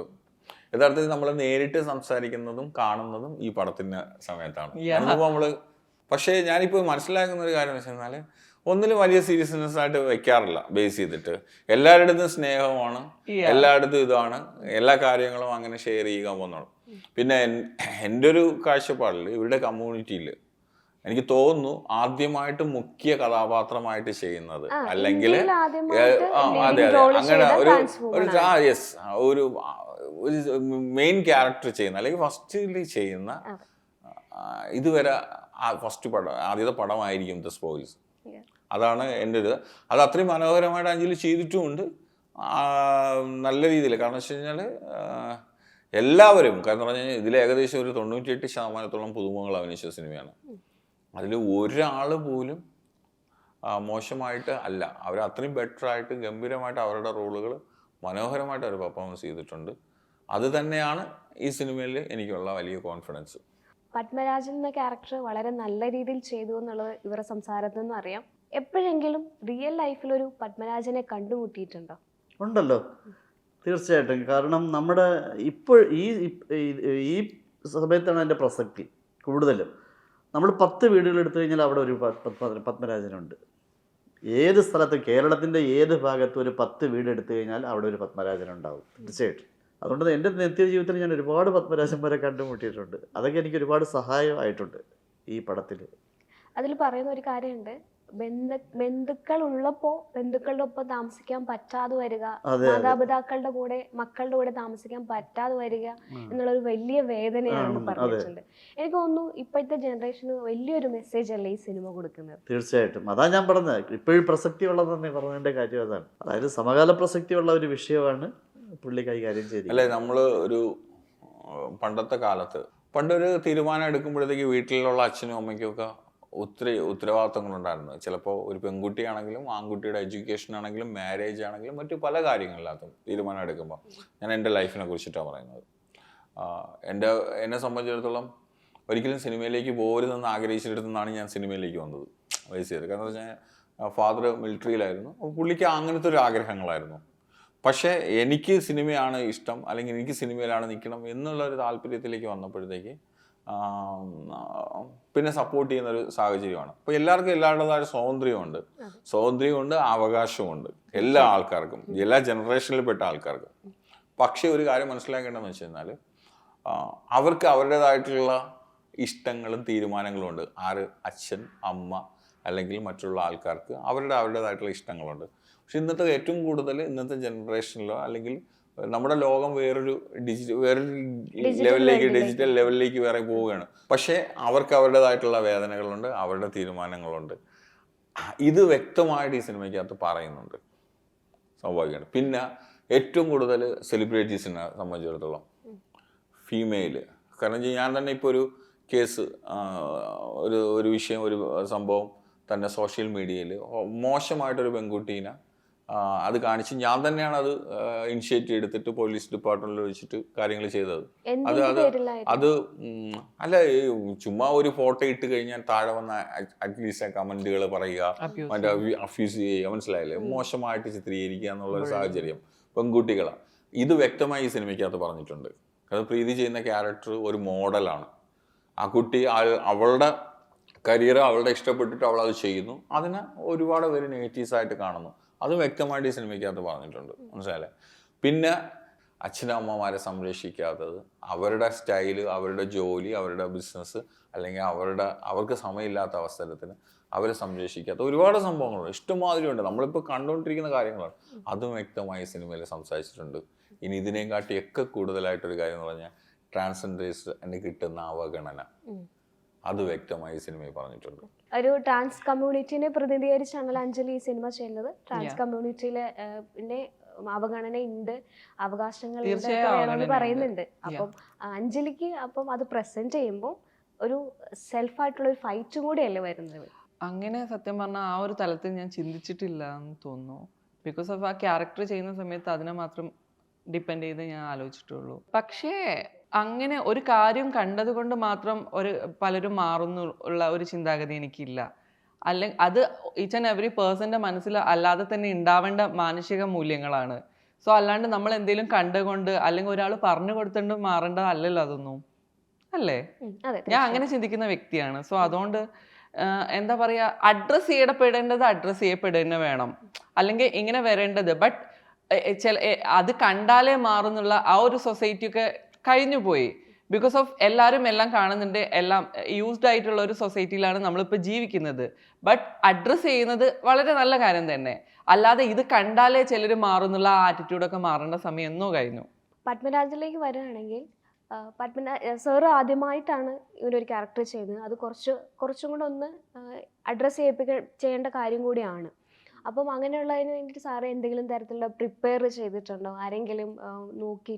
യഥാർത്ഥത്തിൽ നമ്മൾ നേരിട്ട് സംസാരിക്കുന്നതും കാണുന്നതും ഈ പടത്തിന്റെ സമയത്താണ്. നമ്മൾ പക്ഷേ ഞാനിപ്പോൾ മനസ്സിലാക്കുന്ന ഒരു കാര്യം എന്ന് വെച്ച് കഴിഞ്ഞാൽ ഒന്നിലും വലിയ സീരിയസ്നെസ് ആയിട്ട് വെക്കാറില്ല ബേസ് ചെയ്തിട്ട്. എല്ലാവരുടെ സ്നേഹമാണ്. എല്ലായിടത്തും ഇതാണ് എല്ലാ കാര്യങ്ങളും അങ്ങനെ ഷെയർ ചെയ്യുക പോകുന്നുള്ളു. പിന്നെ എന്റെ ഒരു കാഴ്ചപ്പാടിൽ ഇവരുടെ കമ്മ്യൂണിറ്റിയിൽ എനിക്ക് തോന്നുന്നു ആദ്യമായിട്ട് മുഖ്യ കഥാപാത്രമായിട്ട് ചെയ്യുന്നത് അല്ലെങ്കിൽ അതെ അതെ. അങ്ങനെ ഒരു ഒരു യെസ് ഒരു ഒരു മെയിൻ ക്യാരക്ടർ ചെയ്യുന്ന അല്ലെങ്കിൽ ഫസ്റ്റിൽ ചെയ്യുന്ന ഇതുവരെ ആ ഫസ്റ്റ് പടം ആദ്യത്തെ പടമായിരിക്കും ദ സ്പോയിൽസ്. അതാണ് എന്റെ ഒരു അത് അത്രയും മനോഹരമായിട്ട് അഞ്ജലി ചെയ്തിട്ടുമുണ്ട്. നല്ല രീതിയിൽ. കാരണം വെച്ച് കഴിഞ്ഞാൽ എല്ലാവരും കാരണം പറഞ്ഞു കഴിഞ്ഞാൽ ഇതിൽ ഏകദേശം ഒരു തൊണ്ണൂറ്റിയെട്ട് ശതമാനത്തോളം പുതുമുഖങ്ങൾ അഭിനയിച്ച സിനിമയാണ്. അതിൽ ഒരാൾ പോലും മോശമായിട്ട് അല്ല. അവർ അത്രയും ബെറ്റർ ആയിട്ട് ഗംഭീരമായിട്ട് അവരുടെ റോളുകൾ മനോഹരമായിട്ട് അവർ പെർഫോമൻസ് ചെയ്തിട്ടുണ്ട്. അത് തന്നെയാണ് ഈ സിനിമയിൽ എനിക്കുള്ള വലിയ കോൺഫിഡൻസ് പത്മരാജൻ എന്ന ക്യാരക്ടർ വളരെ നല്ല രീതിയിൽ ചെയ്തു എന്നുള്ളത് ഇവരുടെ സംസാരത്തിൽ നിന്നും അറിയാം. എപ്പോഴെങ്കിലും റിയൽ ലൈഫിൽ ഒരു പത്മരാജനെ കണ്ടുമുട്ടിയിട്ടുണ്ടോ? ഉണ്ടല്ലോ. തീർച്ചയായിട്ടും. കാരണം നമ്മുടെ ഇപ്പോൾ ഈ ഈ- സമയത്താണ് എന്റെ പ്രസക്തി കൂടുതലും. നമ്മൾ പത്ത് വീടുകൾ എടുത്തു കഴിഞ്ഞാൽ അവിടെ ഒരു പത്മരാജനുണ്ട്. ഏത് സ്ഥലത്ത് കേരളത്തിന്റെ ഏത് ഭാഗത്തും ഒരു പത്ത് വീട് എടുത്തു കഴിഞ്ഞാൽ അവിടെ ഒരു പത്മരാജനുണ്ടാവും. തീർച്ചയായിട്ടും. അതുകൊണ്ട് എന്റെ നിത്യ ജീവിതത്തിൽ ഞാൻ ഒരുപാട് പത്മരാജന്മാരെ കണ്ടുമുട്ടിയിട്ടുണ്ട്. അതൊക്കെ എനിക്ക് ഒരുപാട് സഹായമായിട്ടുണ്ട് ഈ പടത്തിൽ. അതിൽ പറയുന്ന ഒരു കാര്യമുണ്ട്. ബന്ധു ബന്ധുക്കൾ ഉള്ളപ്പോ ബന്ധുക്കളുടെ ഒപ്പം താമസിക്കാൻ പറ്റാതെ വരിക. മാതാപിതാക്കളുടെ കൂടെ മക്കളുടെ കൂടെ താമസിക്കാൻ പറ്റാതെ വരിക എന്നുള്ള ഒരു വലിയ വേദനയാണ് പറഞ്ഞിട്ടുണ്ട് എനിക്ക് തോന്നുന്നു ഇപ്പോഴത്തെ ജനറേഷന് വലിയൊരു മെസ്സേജ് അല്ലേ ഈ സിനിമ കൊടുക്കുന്നത്? തീർച്ചയായിട്ടും. അതാ ഞാൻ പറഞ്ഞത്. ഇപ്പോഴും പ്രസക്തി ഉള്ളതെന്നേ പറഞ്ഞതിന്റെ കാര്യം അതാണ്. അതായത് സമകാല പ്രസക്തി ഉള്ള ഒരു വിഷയമാണ്. പുള്ളി കൈകാര്യം ചെയ്തു അല്ലെ നമ്മൾ ഒരു പണ്ടത്തെ കാലത്ത് പണ്ടൊരു തീരുമാനം എടുക്കുമ്പോഴത്തേക്ക് വീട്ടിലുള്ള അച്ഛനും അമ്മയ്ക്കും ഒക്കെ ഒത്തിരി ഉത്തരവാദിത്തങ്ങളുണ്ടായിരുന്നു. ചിലപ്പോൾ ഒരു പെൺകുട്ടിയാണെങ്കിലും ആൺകുട്ടിയുടെ എഡ്യൂക്കേഷൻ ആണെങ്കിലും മാരേജ് ആണെങ്കിലും മറ്റു പല കാര്യങ്ങളിലാത്തും തീരുമാനം എടുക്കുമ്പോൾ ഞാൻ എന്റെ ലൈഫിനെ കുറിച്ചിട്ടാണ് പറയുന്നത്. എന്റെ എന്നെ സംബന്ധിച്ചിടത്തോളം ഒരിക്കലും സിനിമയിലേക്ക് പോരുതെന്ന് ആഗ്രഹിച്ചിടത്തുനിന്നാണ് ഞാൻ സിനിമയിലേക്ക് വന്നത്. വയസ്സ് ചെയ്തത് കാരണം വെച്ചാൽ ഫാദർ മിലിറ്ററിയിലായിരുന്നു. പുള്ളിക്ക് അങ്ങനത്തെ ഒരു ആഗ്രഹങ്ങളായിരുന്നു. പക്ഷേ എനിക്ക് സിനിമയാണ് ഇഷ്ടം അല്ലെങ്കിൽ എനിക്ക് സിനിമയിലാണ് നിൽക്കണം എന്നുള്ള ഒരു താല്പര്യത്തിലേക്ക് വന്നപ്പോഴത്തേക്ക് പിന്നെ സപ്പോർട്ട് ചെയ്യുന്ന ഒരു സാഹചര്യമാണ്. അപ്പോൾ എല്ലാവർക്കും എല്ലാവരുടേതായ സ്വാതന്ത്ര്യമുണ്ട്. സ്വാതന്ത്ര്യമുണ്ട് അവകാശമുണ്ട്. എല്ലാ ആൾക്കാർക്കും എല്ലാ ജനറേഷനിൽപ്പെട്ട ആൾക്കാർക്കും. പക്ഷേ ഒരു കാര്യം മനസ്സിലാക്കേണ്ടതെന്ന് വെച്ച് കഴിഞ്ഞാൽ അവർക്ക് അവരുടേതായിട്ടുള്ള ഇഷ്ടങ്ങളും തീരുമാനങ്ങളും ഉണ്ട്. ആര്? അച്ഛൻ അമ്മ അല്ലെങ്കിൽ മറ്റുള്ള ആൾക്കാർക്ക് അവരുടെ അവരുടേതായിട്ടുള്ള ഇഷ്ടങ്ങളുണ്ട്. പക്ഷെ ഇന്നത്തെ ഏറ്റവും കൂടുതൽ ഇന്നത്തെ ജനറേഷനിലോ അല്ലെങ്കിൽ നമ്മുടെ ലോകം വേറൊരു ഡിജിറ്റൽ വേറൊരു ലെവലിലേക്ക് ഡിജിറ്റൽ ലെവലിലേക്ക് വേറെ പോവുകയാണ്. പക്ഷേ അവർക്ക് അവരുടേതായിട്ടുള്ള വേദനകളുണ്ട് അവരുടെ തീരുമാനങ്ങളുണ്ട്. ഇത് വ്യക്തമായിട്ട് ഈ സിനിമയ്ക്കകത്ത് പറയുന്നുണ്ട്. സ്വാഭാവികമാണ്. പിന്നെ ഏറ്റവും കൂടുതൽ സെലിബ്രിറ്റീസിനെ സംബന്ധിച്ചിടത്തോളം ഫീമെയിൽ കാരണം ഞാൻ തന്നെ ഇപ്പോൾ ഒരു കേസ് ഒരു ഒരു വിഷയം ഒരു സംഭവം തന്നെ സോഷ്യൽ മീഡിയയിൽ മോശമായിട്ടൊരു പെൺകുട്ടീനെ അത് കാണിച്ച് ഞാൻ തന്നെയാണ് അത് ഇനിഷ്യേറ്റ് എടുത്തിട്ട് പോലീസ് ഡിപ്പാർട്ട്മെന്റിൽ വെച്ചിട്ട് കാര്യങ്ങൾ ചെയ്തത്. അത് അത് അത് അല്ല ചുമ്മാ ഒരു ഫോട്ടോ ഇട്ട് കഴിഞ്ഞാൽ താഴെ വന്ന അറ്റ്ലീസ്റ്റ് കമന്റുകൾ പറയുക മറ്റേ അഫ്യൂസ് ചെയ്യുക മനസ്സിലായില്ലേ? മോശമായിട്ട് ചിത്രീകരിക്കുക എന്നുള്ള ഒരു സാഹചര്യം പെൺകുട്ടികളാണ് ഇത് വ്യക്തമായി ഈ സിനിമയ്ക്കകത്ത് പറഞ്ഞിട്ടുണ്ട്. കാരണം പ്രീതി ചെയ്യുന്ന ക്യാരക്ടർ ഒരു മോഡലാണ് ആ കുട്ടി അവളുടെ കരിയർ അവളുടെ ഇഷ്ടപ്പെട്ടിട്ട് അവൾ അത് ചെയ്യുന്നു. അതിനെ ഒരുപാട് പേര് നെഗറ്റീവ്സ് ആയിട്ട് കാണുന്നു. അത് വ്യക്തമായിട്ട് ഈ സിനിമയ്ക്കകത്ത് പറഞ്ഞിട്ടുണ്ട്. മനസ്സിലായില്ലേ? പിന്നെ അച്ഛനമ്മമാരെ സംരക്ഷിക്കാത്തത് അവരുടെ സ്റ്റൈൽ അവരുടെ ജോലി അവരുടെ ബിസിനസ് അല്ലെങ്കിൽ അവരുടെ അവർക്ക് സമയമില്ലാത്ത അവസരത്തിന് അവരെ സംരക്ഷിക്കാത്ത ഒരുപാട് സംഭവങ്ങളുണ്ട്. ഇഷ്ടമാതിരി ഉണ്ട് നമ്മളിപ്പോൾ കണ്ടുകൊണ്ടിരിക്കുന്ന കാര്യങ്ങളാണ്. അതും വ്യക്തമായി സിനിമയിൽ സംസാരിച്ചിട്ടുണ്ട്. ഇനി ഇതിനെയും കാട്ടിയൊക്കെ കൂടുതലായിട്ടൊരു കാര്യം എന്ന് പറഞ്ഞാൽ ട്രാൻസ്ജെൻഡേഴ്സിന് കിട്ടുന്ന അവഗണന. അത് വ്യക്തമായി സിനിമയിൽ പറഞ്ഞിട്ടുണ്ട്. ഒരു ട്രാൻസ് കമ്മ്യൂണിറ്റിനെ പ്രതിനിധീകരിച്ചാണല്ലോ അഞ്ജലി ഈ സിനിമ ചെയ്യുന്നത്. ട്രാൻസ് കമ്മ്യൂണിറ്റിയിലെ അവഗണന ഉണ്ട് അവകാശങ്ങൾ. പറയുന്നുണ്ട്. അപ്പം അഞ്ജലിക്ക് അപ്പം അത് പ്രസന്റ് ചെയ്യുമ്പോൾ ഒരു സെൽഫായിട്ടുള്ള ഒരു ഫൈറ്റും കൂടിയല്ലേ വരുന്നത്? അങ്ങനെ സത്യം പറഞ്ഞാൽ ആ ഒരു തലത്തിൽ ഞാൻ ചിന്തിച്ചിട്ടില്ല എന്ന് തോന്നുന്നു. ബിക്കോസ് ഓഫ് ആ ക്യാരക്ടർ ചെയ്യുന്ന സമയത്ത് അതിനെ മാത്രം ഡിപ്പെൻഡ് ചെയ്ത് ഞാൻ ആലോചിച്ചിട്ടുള്ളൂ. പക്ഷേ അങ്ങനെ ഒരു കാര്യം കണ്ടതുകൊണ്ട് മാത്രം ഒരു പലരും മാറുന്നു ഉള്ള ഒരു ചിന്താഗതി എനിക്കില്ല. അല്ലെങ്കിൽ അത് ഈച്ച് ആൻഡ് എവറി പേഴ്സന്റെ മനസ്സിൽ അല്ലാതെ തന്നെ ഉണ്ടാവേണ്ട മാനുഷിക മൂല്യങ്ങളാണ്. സോ അല്ലാണ്ട് നമ്മൾ എന്തെങ്കിലും കണ്ടുകൊണ്ട് അല്ലെങ്കിൽ ഒരാൾ പറഞ്ഞു കൊടുത്തുകൊണ്ട് മാറേണ്ടതല്ലല്ലോ അതൊന്നും. അല്ലേ? ഞാൻ അങ്ങനെ ചിന്തിക്കുന്ന വ്യക്തിയാണ്. സോ അതുകൊണ്ട് എന്താ പറയുക അഡ്രസ്സ് ചെയ്യപ്പെടേണ്ടത് അഡ്രസ്സ് ചെയ്യപ്പെടുന്നെ വേണം. അല്ലെങ്കിൽ ഇങ്ങനെ വരേണ്ടത്. ബട്ട് ചില അത് കണ്ടാലേ മാറുന്നുള്ള ആ ഒരു സൊസൈറ്റി ഒക്കെ കഴിഞ്ഞു പോയി ബിക്കോസ് ഓഫ് എല്ലാവരും എല്ലാം കാണുന്നുണ്ട് എല്ലാം യൂസ്ഡ് ആയിട്ടുള്ള ഒരു സൊസൈറ്റിയിലാണ് നമ്മളിപ്പോൾ ജീവിക്കുന്നത്. ബട്ട് അഡ്രസ്സ് ചെയ്യുന്നത് വളരെ നല്ല കാര്യം തന്നെ. അല്ലാതെ ഇത് കണ്ടാലേ ചിലർ മാറുന്നുള്ള ആ ആറ്റിറ്റ്യൂഡൊക്കെ മാറേണ്ട സമയം എന്നോ കഴിഞ്ഞു. പത്മരാജിലേക്ക് വരികയാണെങ്കിൽ പത്മരാജ് സാറ് ആദ്യമായിട്ടാണ് ഇവരൊരു ക്യാരക്ടർ ചെയ്യുന്നത്. അത് കുറച്ച് കുറച്ചും കൂടെ ഒന്ന് അഡ്രസ്സ് ചെയ്യിപ്പിക്ക ചെയ്യേണ്ട കാര്യം കൂടിയാണ്. അപ്പം അങ്ങനെയുള്ളതിന് വേണ്ടിയിട്ട് സാറ് എന്തെങ്കിലും തരത്തിലുള്ള പ്രിപ്പയർ ചെയ്തിട്ടുണ്ടോ? ആരെങ്കിലും നോക്കി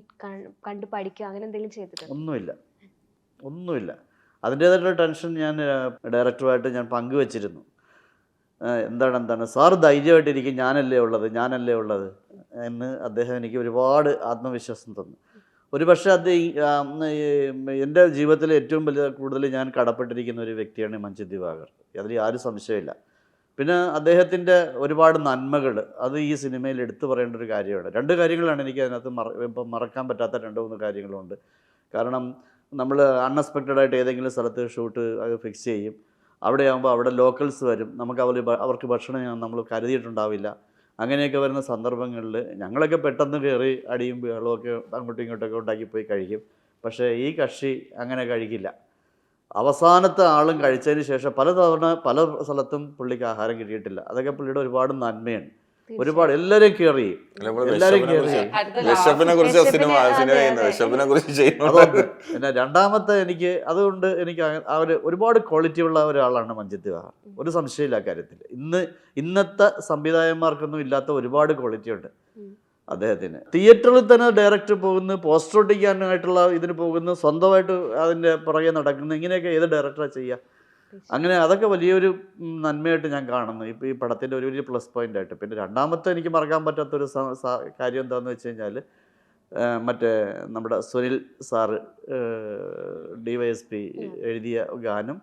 കണ്ടു പഠിക്കുക അങ്ങനെ എന്തെങ്കിലും ചെയ്തിട്ടുണ്ടോ? ഒന്നുമില്ല. ഒന്നുമില്ല. അതിന്റേതായിട്ടുള്ള ടെൻഷൻ ഞാൻ ഡയറക്ടറുമായിട്ട് ഞാൻ പങ്കുവച്ചിരുന്നു. എന്താണ് എന്താണ്? സാർ ധൈര്യമായിട്ടിരിക്കും. ഞാനല്ലേ ഉള്ളത്. ഞാനല്ലേ ഉള്ളത്. എന്ന് അദ്ദേഹം എനിക്ക് ഒരുപാട് ആത്മവിശ്വാസം തന്നു. ഒരു പക്ഷേ ഈ, എന്റെ ജീവിതത്തിലെ ഏറ്റവും വലിയ കൂടുതൽ ഞാൻ കടപ്പെട്ടിരിക്കുന്ന ഒരു വ്യക്തിയാണ് മഞ്ജു ദിവാകർ. അതിൽ ആരും സംശയമില്ല. പിന്നെ അദ്ദേഹത്തിന്റെ ഒരുപാട് നന്മകൾ അത് ഈ സിനിമയിൽ എടുത്തു പറയേണ്ട ഒരു കാര്യമാണ്. രണ്ട് കാര്യങ്ങളാണ് എനിക്ക് അതിനകത്ത് മറ ഇപ്പം മറക്കാൻ പറ്റാത്ത രണ്ട് മൂന്ന് കാര്യങ്ങളുണ്ട്. കാരണം നമ്മൾ അൺഎക്സ്പെക്റ്റഡ് ആയിട്ട് ഏതെങ്കിലും സ്ഥലത്ത് ഷൂട്ട് ഫിക്സ് ചെയ്യും. അവിടെ ആകുമ്പോൾ അവിടെ ലോക്കൽസ് വരും. നമുക്ക് അവർ അവർക്ക് ഭക്ഷണം നമ്മൾ കരുതിയിട്ടുണ്ടാവില്ല. അങ്ങനെയൊക്കെ വരുന്ന സന്ദർഭങ്ങളിൽ ഞങ്ങളൊക്കെ പെട്ടെന്ന് കയറി അടിയും ബഹളമൊക്കെ അങ്ങോട്ടും ഇങ്ങോട്ടൊക്കെ ഉണ്ടാക്കി പോയി കഴിക്കും. പക്ഷേ ഈ കക്ഷി അങ്ങനെ കഴിക്കില്ല. അവസാനത്തെ ആളും കഴിച്ചതിന് ശേഷം പല തവണ പല സ്ഥലത്തും പുള്ളിക്ക് ആഹാരം കിട്ടിയിട്ടില്ല. അതൊക്കെ പുള്ളിയുടെ ഒരുപാട് നന്മയാണ്. ഒരുപാട് എല്ലാരെയും കെയർ ചെയ്യും അതൊന്ന് പിന്നെ രണ്ടാമത്തെ എനിക്ക് അതുകൊണ്ട് എനിക്ക് അവർ ഒരുപാട് ക്വാളിറ്റി ഉള്ള ഒരാളാണ് മഞ്ജിത്ത് വിവാഹ ഒരു സംശയമില്ല കാര്യത്തിൽ. ഇന്ന് ഇന്നത്തെ സംവിധായകന്മാർക്കൊന്നും ഇല്ലാത്ത ഒരുപാട് ക്വാളിറ്റി ഉണ്ട്. അദ്ദേഹത്തിന്. തിയേറ്ററിൽ തന്നെ ഡയറക്റ്റ് പോകുന്നു പോസ്റ്റർ ഒട്ടിക്കാനായിട്ടുള്ള ഇതിന് പോകുന്നു സ്വന്തമായിട്ട് അതിന്റെ പുറകെ നടക്കുന്നു ഇങ്ങനെയൊക്കെ ഏത് ഡയറക്ടറാണ് ചെയ്യുക? അങ്ങനെ അതൊക്കെ വലിയൊരു നന്മയായിട്ട് ഞാൻ കാണുന്നു. ഇപ്പോൾ ഈ പടത്തിന്റെ ഒരു വലിയ പ്ലസ് പോയിന്റ് ആയിട്ട് പിന്നെ രണ്ടാമത്തെ എനിക്ക് മറക്കാൻ പറ്റാത്തൊരു കാര്യം എന്താണെന്ന് വെച്ച് കഴിഞ്ഞാൽ മറ്റേ നമ്മുടെ Sunil sir D Y S P എഴുതിയ ഗാനം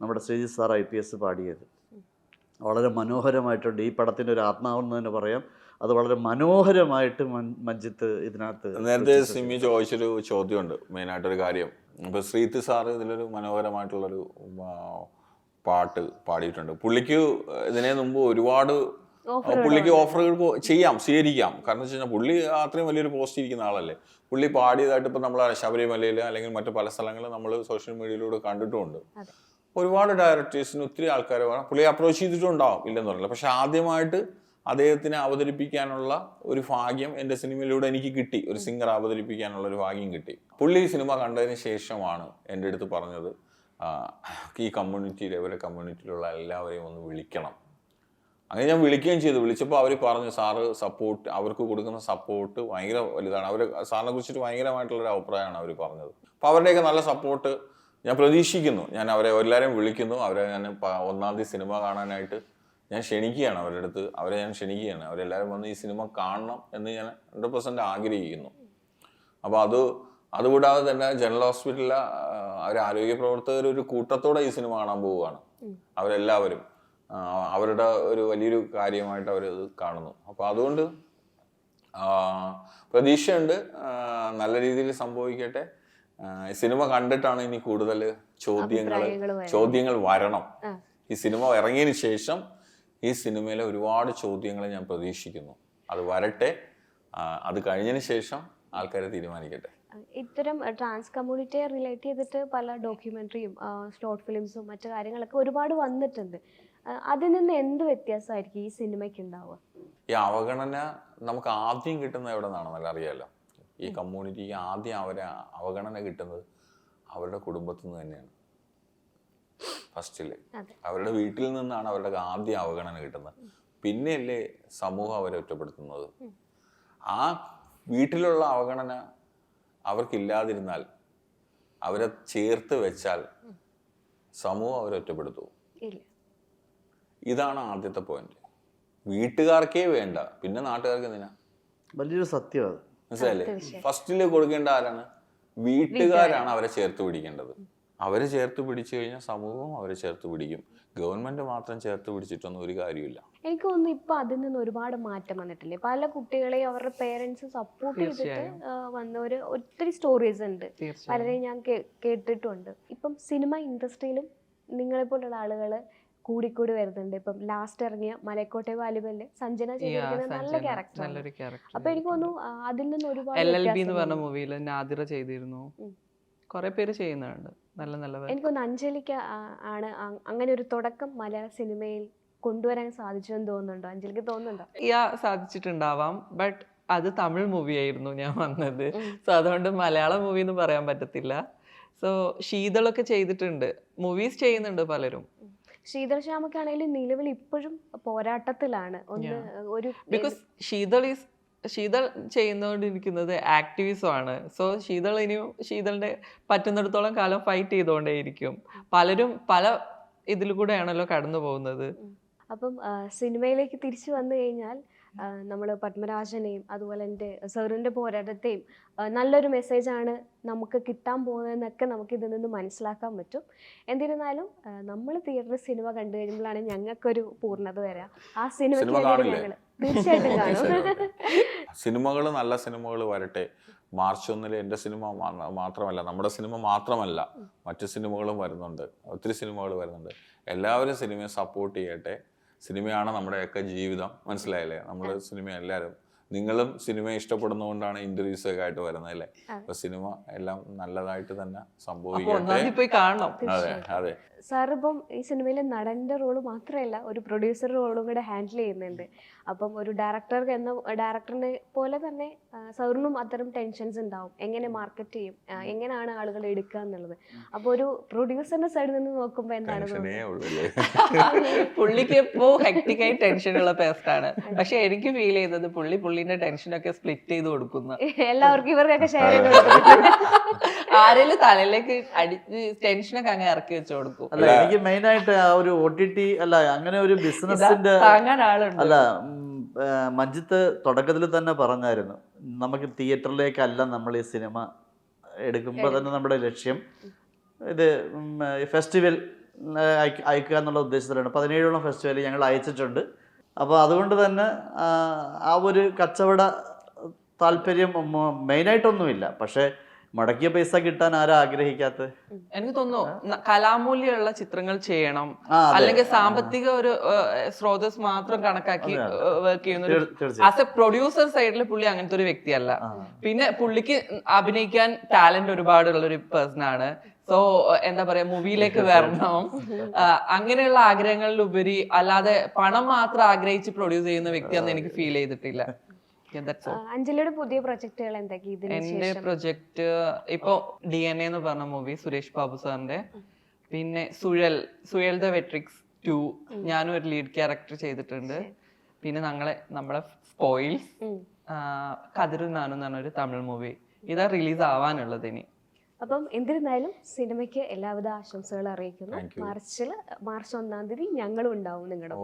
നമ്മുടെ Sreejith sir I P S പാടിയത്. വളരെ മനോഹരമായിട്ടുണ്ട്. ഈ പടത്തിന്റെ ഒരു ആത്മാവെന്ന് തന്നെ പറയാം. അത് വളരെ മനോഹരമായിട്ട് മഞ്ജിത്ത് ഇതിനകത്ത് നേരത്തെ. സിമി ചോദിച്ചൊരു ചോദ്യമുണ്ട് മെയിനായിട്ടൊരു കാര്യം. ഇപ്പൊ ശ്രീത്ത് സാർ ഇതിലൊരു മനോഹരമായിട്ടുള്ളൊരു പാട്ട് പാടിയിട്ടുണ്ട്. പുള്ളിക്ക് ഇതിനെ മുമ്പ് ഒരുപാട് പുള്ളിക്ക് ഓഫറുകൾ ചെയ്യാം സ്വീകരിക്കാം. കാരണം വെച്ച് കഴിഞ്ഞാൽ പുള്ളി അത്രയും വലിയൊരു പോസ്റ്റ് ഇരിക്കുന്ന ആളല്ലേ. പുള്ളി പാടിയതായിട്ട് ഇപ്പം നമ്മൾ ശബരിമലയിൽ അല്ലെങ്കിൽ മറ്റു പല സ്ഥലങ്ങളിൽ നമ്മൾ സോഷ്യൽ മീഡിയയിലൂടെ കണ്ടിട്ടുമുണ്ട്. ഒരുപാട് ഡയറക്ടേഴ്സിന് ഒത്തിരി ആൾക്കാർ പുള്ളി അപ്രോച്ച് ചെയ്തിട്ടുണ്ടാവും ഇല്ലെന്ന് പറഞ്ഞില്ല. പക്ഷെ ആദ്യമായിട്ട് അദ്ദേഹത്തിനെ അവതരിപ്പിക്കാനുള്ള ഒരു ഭാഗ്യം എന്റെ സിനിമയിലൂടെ എനിക്ക് കിട്ടി. ഒരു സിംഗർ അവതരിപ്പിക്കാനുള്ള ഒരു ഭാഗ്യം കിട്ടി. പുള്ളി സിനിമ കണ്ടതിന് ശേഷമാണ് എന്റെ അടുത്ത് പറഞ്ഞത് ഈ കമ്മ്യൂണിറ്റിയിൽ ഇവരെ കമ്മ്യൂണിറ്റിയിലുള്ള എല്ലാവരെയും ഒന്ന് വിളിക്കണം. അങ്ങനെ ഞാൻ വിളിക്കുകയും ചെയ്തു. വിളിച്ചപ്പോൾ അവർ പറഞ്ഞു സാറ് സപ്പോർട്ട് അവർക്ക് കൊടുക്കുന്ന സപ്പോർട്ട് ഭയങ്കര വലുതാണ് അവർ സാറിനെ കുറിച്ചിട്ട് ഭയങ്കരമായിട്ടുള്ളൊരു അഭിപ്രായമാണ് അവർ പറഞ്ഞത്. അപ്പോൾ അവരുടെയൊക്കെ നല്ല സപ്പോർട്ട് ഞാൻ പ്രതീക്ഷിക്കുന്നു. ഞാൻ അവരെ എല്ലാവരെയും വിളിക്കുന്നു. അവരെ ഞാൻ ഒന്നാം തീയതി സിനിമ കാണാനായിട്ട് ഞാൻ ക്ഷണിക്കുകയാണ് അവരുടെ അടുത്ത്. അവരെ ഞാൻ ക്ഷണിക്കുകയാണ്. അവരെല്ലാവരും വന്ന് ഈ സിനിമ കാണണം എന്ന് ഞാൻ ഹൺഡ്രഡ് പെർസെന്റ് ആഗ്രഹിക്കുന്നു. അപ്പോൾ അത് അതുകൂടാതെ തന്നെ ജനറൽ ഹോസ്പിറ്റലിലെ അവർ ആരോഗ്യ പ്രവർത്തകർ ഒരു കൂട്ടത്തോടെ ഈ സിനിമ കാണാൻ പോവുകയാണ്. അവരെല്ലാവരും അവരുടെ ഒരു വലിയൊരു കാര്യമായിട്ട് അവരത് കാണുന്നു. അപ്പോൾ അതുകൊണ്ട് പ്രതീക്ഷയുണ്ട്. നല്ല രീതിയിൽ സംഭവിക്കട്ടെ. ഈ സിനിമ കണ്ടിട്ടാണ് ഇനി കൂടുതൽ ചോദ്യങ്ങൾ ചോദ്യങ്ങൾ വരണം. ഈ സിനിമ ഇറങ്ങിയതിന് ശേഷം ഈ സിനിമയിലെ ഒരുപാട് ചോദ്യങ്ങൾ ഞാൻ പ്രതീക്ഷിക്കുന്നു. അത് വരട്ടെ. അത് കഴിഞ്ഞതിന് ശേഷം ആൾക്കാരെ തീരുമാനിക്കട്ടെ. ഇത്തരം ട്രാൻസ് കമ്മ്യൂണിറ്റിയെ റിലേറ്റ് ചെയ്തിട്ട് പല ഡോക്യുമെന്ററിയും ഷോർട്ട് ഫിലിംസും മറ്റു കാര്യങ്ങളൊക്കെ ഒരുപാട് വന്നിട്ടുണ്ട്. അതിൽ നിന്ന് എന്ത് വ്യത്യാസമായിരിക്കും ഈ സിനിമയ്ക്ക് ഉണ്ടാവുക? ഈ അവഗണന നമുക്ക് ആദ്യം കിട്ടുന്നത് എവിടെ നിന്നാണെന്നല്ല അറിയാലോ. ഈ കമ്മ്യൂണിറ്റിക്ക് ആദ്യം അവരെ അവഗണന കിട്ടുന്നത് അവരുടെ കുടുംബത്തിൽ നിന്ന് തന്നെയാണ്. ഫസ്റ്റിൽ. അവരുടെ വീട്ടിൽ നിന്നാണ് അവരുടെ ആദ്യം അവഗണന കിട്ടുന്നത്. പിന്നെയല്ലേ സമൂഹം അവരെ ഒറ്റപ്പെടുത്തുന്നത്. ആ വീട്ടിലുള്ള അവഗണന അവർക്കില്ലാതിരുന്നാൽ അവരെ ചേർത്ത് വെച്ചാൽ സമൂഹം അവരെ ഒറ്റപ്പെടുത്തും. ഇല്ല. ഇതാണ് ആദ്യത്തെ പോയിന്റ്. വീട്ടുകാർക്കേ വേണ്ട. പിന്നെ നാട്ടുകാർക്ക് എന്തിനാ? വലിയൊരു സത്യം മനസ്സിലല്ലേ ഫസ്റ്റിൽ കൊടുക്കേണ്ട ആരാണ്? വീട്ടുകാരാണ് അവരെ ചേർത്ത് പിടിക്കേണ്ടത്. അവരെ ചേർത്ത് പിടിച്ചു കഴിഞ്ഞാൽ സമൂഹവും അവരെ ചേർത്ത് പിടിക്കും. ഗവൺമെന്റ് മാത്രം ചേർത്ത് പിടിച്ചിട്ടൊന്നും ഒരു കാര്യമില്ല എനിക്ക് തോന്നുന്നു ഇപ്പൊ അതിൽ നിന്ന് ഒരുപാട് മാറ്റം വന്നിട്ടില്ലേ? പല കുട്ടികളെയും അവരുടെ പേരൻസ് സപ്പോർട്ട് ചെയ്തിട്ട്. വന്ന ഒരു ഒത്തിരി സ്റ്റോറീസ് ഉണ്ട്. പലരെയും ഞാൻ കേട്ടിട്ടുണ്ട്. ഇപ്പം സിനിമ ഇൻഡസ്ട്രിയിലും നിങ്ങളെപ്പോലുള്ള ആളുകൾ കൂടിക്കൂടി വരുന്നുണ്ട്. ഇപ്പം ലാസ്റ്റ് ഇറങ്ങിയ മലക്കോട്ടെ വാലിബൽ സഞ്ജന ചെയ്തിരിക്കുന്ന നല്ല ക്യാരക്ടർ അപ്പൊ എനിക്ക് തോന്നുന്നു അതിൽ നിന്ന് ഒരുപാട് എൽ എൽ ബി എന്ന് പറഞ്ഞ മൂവിയിൽ നാദിറ ചെയ്തിരുന്നു. കുറെ പേര് ചെയ്യുന്നുണ്ട് നല്ല നല്ല എനിക്കൊന്ന് അഞ്ജലിക്ക് ആണ് അങ്ങനെ ഒരു തുടക്കം മലയാള സിനിമയിൽ കൊണ്ടുവരാൻ സാധിച്ചു എന്ന് തോന്നുന്നുണ്ടോ? അഞ്ജലിക്ക് തോന്നുന്നുണ്ടോ? യാ സാധിച്ചിട്ടുണ്ടാവാം. ബട്ട് അത് തമിഴ് മൂവി ആയിരുന്നു ഞാൻ വന്നത്. സോ അതുകൊണ്ട് മലയാള മൂവി എന്ന് പറയാൻ പറ്റത്തില്ല. സോ ശീതളൊക്കെ ചെയ്തിട്ടുണ്ട്. മൂവീസ് ചെയ്യുന്നുണ്ട് പലരും. ശ്രീധർ ശ്യാമക്കാണെങ്കിലും നിലവിൽ ഇപ്പോഴും പോരാട്ടത്തിലാണ്. ഒന്ന് ഒരു ബിക്കോസ് ശീതൾ ഈസ് ശീതൾ ചെയ്യുന്നോണ്ടിരിക്കുന്നത് ആക്ടിവിസം ആണ്. സോ ശീതൾ ഇനി ശീതളിന്റെ പറ്റുന്നിടത്തോളം കാലം ഫൈറ്റ് ചെയ്തുകൊണ്ടേയിരിക്കും പലരും പല ഇതിൽ കൂടെയാണല്ലോ കടന്നു പോകുന്നത്. അപ്പം സിനിമയിലേക്ക് തിരിച്ചു വന്നു കഴിഞ്ഞാൽ നമ്മൾ പത്മരാജനെയും അതുപോലെ എന്റെ സെറിന്റെ പോരാട്ടത്തെയും നല്ലൊരു മെസ്സേജാണ് നമുക്ക് കിട്ടാൻ പോകുന്നതെന്നൊക്കെ നമുക്ക് ഇതിൽ നിന്ന് മനസ്സിലാക്കാൻ പറ്റും. എന്നിരുന്നാലും നമ്മൾ തിയേറ്ററിൽ സിനിമ കണ്ടു കഴിയുമ്പോഴാണ് ഞങ്ങൾക്കൊരു പൂർണത വരിക ആ സിനിമ സിനിമയ്ക്ക് ഞങ്ങൾ തീർച്ചയായിട്ടും കാണും. സിനിമകൾ നല്ല സിനിമകൾ വരട്ടെ. മാർച്ച് ഒന്നിൽ എന്റെ സിനിമ മാത്രമല്ല നമ്മുടെ സിനിമ മാത്രമല്ല മറ്റു സിനിമകളും വരുന്നുണ്ട്. ഒത്തിരി സിനിമകൾ വരുന്നുണ്ട്. എല്ലാവരും സിനിമയെ സപ്പോർട്ട് ചെയ്യട്ടെ. സിനിമയാണ് നമ്മുടെയൊക്കെ ജീവിതം. മനസ്സിലായില്ലേ? നമ്മൾ സിനിമ എല്ലാവരും നിങ്ങളും സിനിമ ഇഷ്ടപ്പെടുന്നതുകൊണ്ടാണ് ഇന്റർവ്യൂസ് ഒക്കെ ആയിട്ട് വരുന്നത് അല്ലേ? അപ്പൊ സിനിമ എല്ലാം നല്ലതായിട്ട് തന്നെ സംഭവിക്കട്ടെ. പോയി കാണണം. അതെ അതെ. സാർ ഇപ്പം ഈ സിനിമയിലെ നടന്റെ റോൾ മാത്രമല്ല ഒരു പ്രൊഡ്യൂസർ റോളും കൂടെ ഹാൻഡിൽ ചെയ്യുന്നുണ്ട്. അപ്പം ഒരു ഡയറക്ടർ എന്ന ഡയറക്ടറിനെ പോലെ തന്നെ സാറിനും അത്തരം ടെൻഷൻസ് ഉണ്ടാവും. എങ്ങനെ മാർക്കറ്റ് ചെയ്യും? എങ്ങനെയാണ് ആളുകൾ എടുക്കുക എന്നുള്ളത്. അപ്പോൾ ഒരു പ്രൊഡ്യൂസറിന്റെ സൈഡിൽ നിന്ന് നോക്കുമ്പോൾ എന്താണ് പുള്ളിക്ക് എപ്പോ ഹെക്ടിക്കായി ടെൻഷനുള്ള പേസ്റ്റാണ് പക്ഷെ എനിക്ക് ഫീൽ ചെയ്തത് പുള്ളി പുള്ളിന്റെ ടെൻഷനൊക്കെ സ്പ്ലിറ്റ് ചെയ്ത് കൊടുക്കുന്ന. എല്ലാവർക്കും ഇവർക്കൊക്കെ ഷെയർ ചെയ്ത് ആരെങ്കിലും തലയിലേക്ക് അടിച്ച് ടെൻഷനൊക്കെ അങ്ങ് ഇറക്കി വെച്ചു കൊടുക്കും. അല്ല എനിക്ക് മെയിൻ ആയിട്ട് ആ ഒരു ഒ ടി ടി അല്ല അങ്ങനെ ഒരു ബിസിനസിന്റെ അല്ല മഞ്ജിത്ത് തുടക്കത്തിൽ തന്നെ പറഞ്ഞായിരുന്നു നമുക്ക് തിയേറ്ററിലേക്കല്ല നമ്മൾ ഈ സിനിമ എടുക്കുമ്പോൾ തന്നെ നമ്മുടെ ലക്ഷ്യം ഇത് ഫെസ്റ്റിവൽ അയക്കുക എന്നുള്ള ഉദ്ദേശത്തിലാണ്. പതിനേഴോളം ഫെസ്റ്റിവൽ ഞങ്ങൾ അയച്ചിട്ടുണ്ട്. അപ്പോൾ അതുകൊണ്ട് തന്നെ ആ, ആ ഒരു കച്ചവട താല്പര്യം മെയിനായിട്ടൊന്നുമില്ല പക്ഷേ മുടക്കിയ പൈസ കിട്ടാൻ ആരാ ആഗ്രഹിക്കാത്തത്? എനിക്ക് തോന്നുന്നു കലാമൂല്യമുള്ള ചിത്രങ്ങൾ ചെയ്യണം. അല്ലെങ്കിൽ സാമ്പത്തിക ഒരു സ്രോതസ് മാത്രം കണക്കാക്കി വർക്ക് ചെയ്യുന്ന ആസ് എ പ്രൊഡ്യൂസർ സൈഡിൽ പുള്ളി അങ്ങനത്തെ ഒരു വ്യക്തിയല്ല. പിന്നെ പുള്ളിക്ക് അഭിനയിക്കാൻ ടാലന്റ് ഒരുപാടുള്ള ഒരു പേഴ്സൺ ആണ്. സോ എന്താ പറയാ മൂവിയിലേക്ക് വരണം. അങ്ങനെയുള്ള അങ്ങനെയുള്ള ആഗ്രഹങ്ങളിലുപരി അല്ലാതെ പണം മാത്രം ആഗ്രഹിച്ച് പ്രൊഡ്യൂസ് ചെയ്യുന്ന വ്യക്തിയാണെന്ന് എനിക്ക് ഫീൽ ചെയ്തിട്ടില്ല. അഞ്ജലിയുടെ പുതിയ പ്രൊജക്ടുകൾ എന്തൊക്കെ ഇതിന് എന്റെ പ്രൊജക്ട് ഇപ്പൊ ഡി എൻ എന്ന് പറഞ്ഞ മൂവി സുരേഷ് ബാബു സാറിന്റെ പിന്നെ സുഴൽ സുഴൽ ദ വെട്രിക്സ് ടു ഞാനും ഒരു ലീഡ് ക്യാരക്ടർ ചെയ്തിട്ടുണ്ട്. പിന്നെ ഞങ്ങളെ നമ്മളെ സ്പോയിൽസ് കതിരും നാനും എന്ന് പറഞ്ഞൊരു തമിഴ് മൂവി ഇതാ റിലീസ് ആവാനുള്ളത് ഇനി. അപ്പം എന്നിരുന്നാലും സിനിമയ്ക്ക് എല്ലാവിധ ആശംസകൾ അറിയിക്കുന്നു. മാർച്ചിൽ മാർച്ചിൽ മാർച്ച് ഒന്നാം തീയതി ഞങ്ങളും ഉണ്ടാവും നിങ്ങളുടെ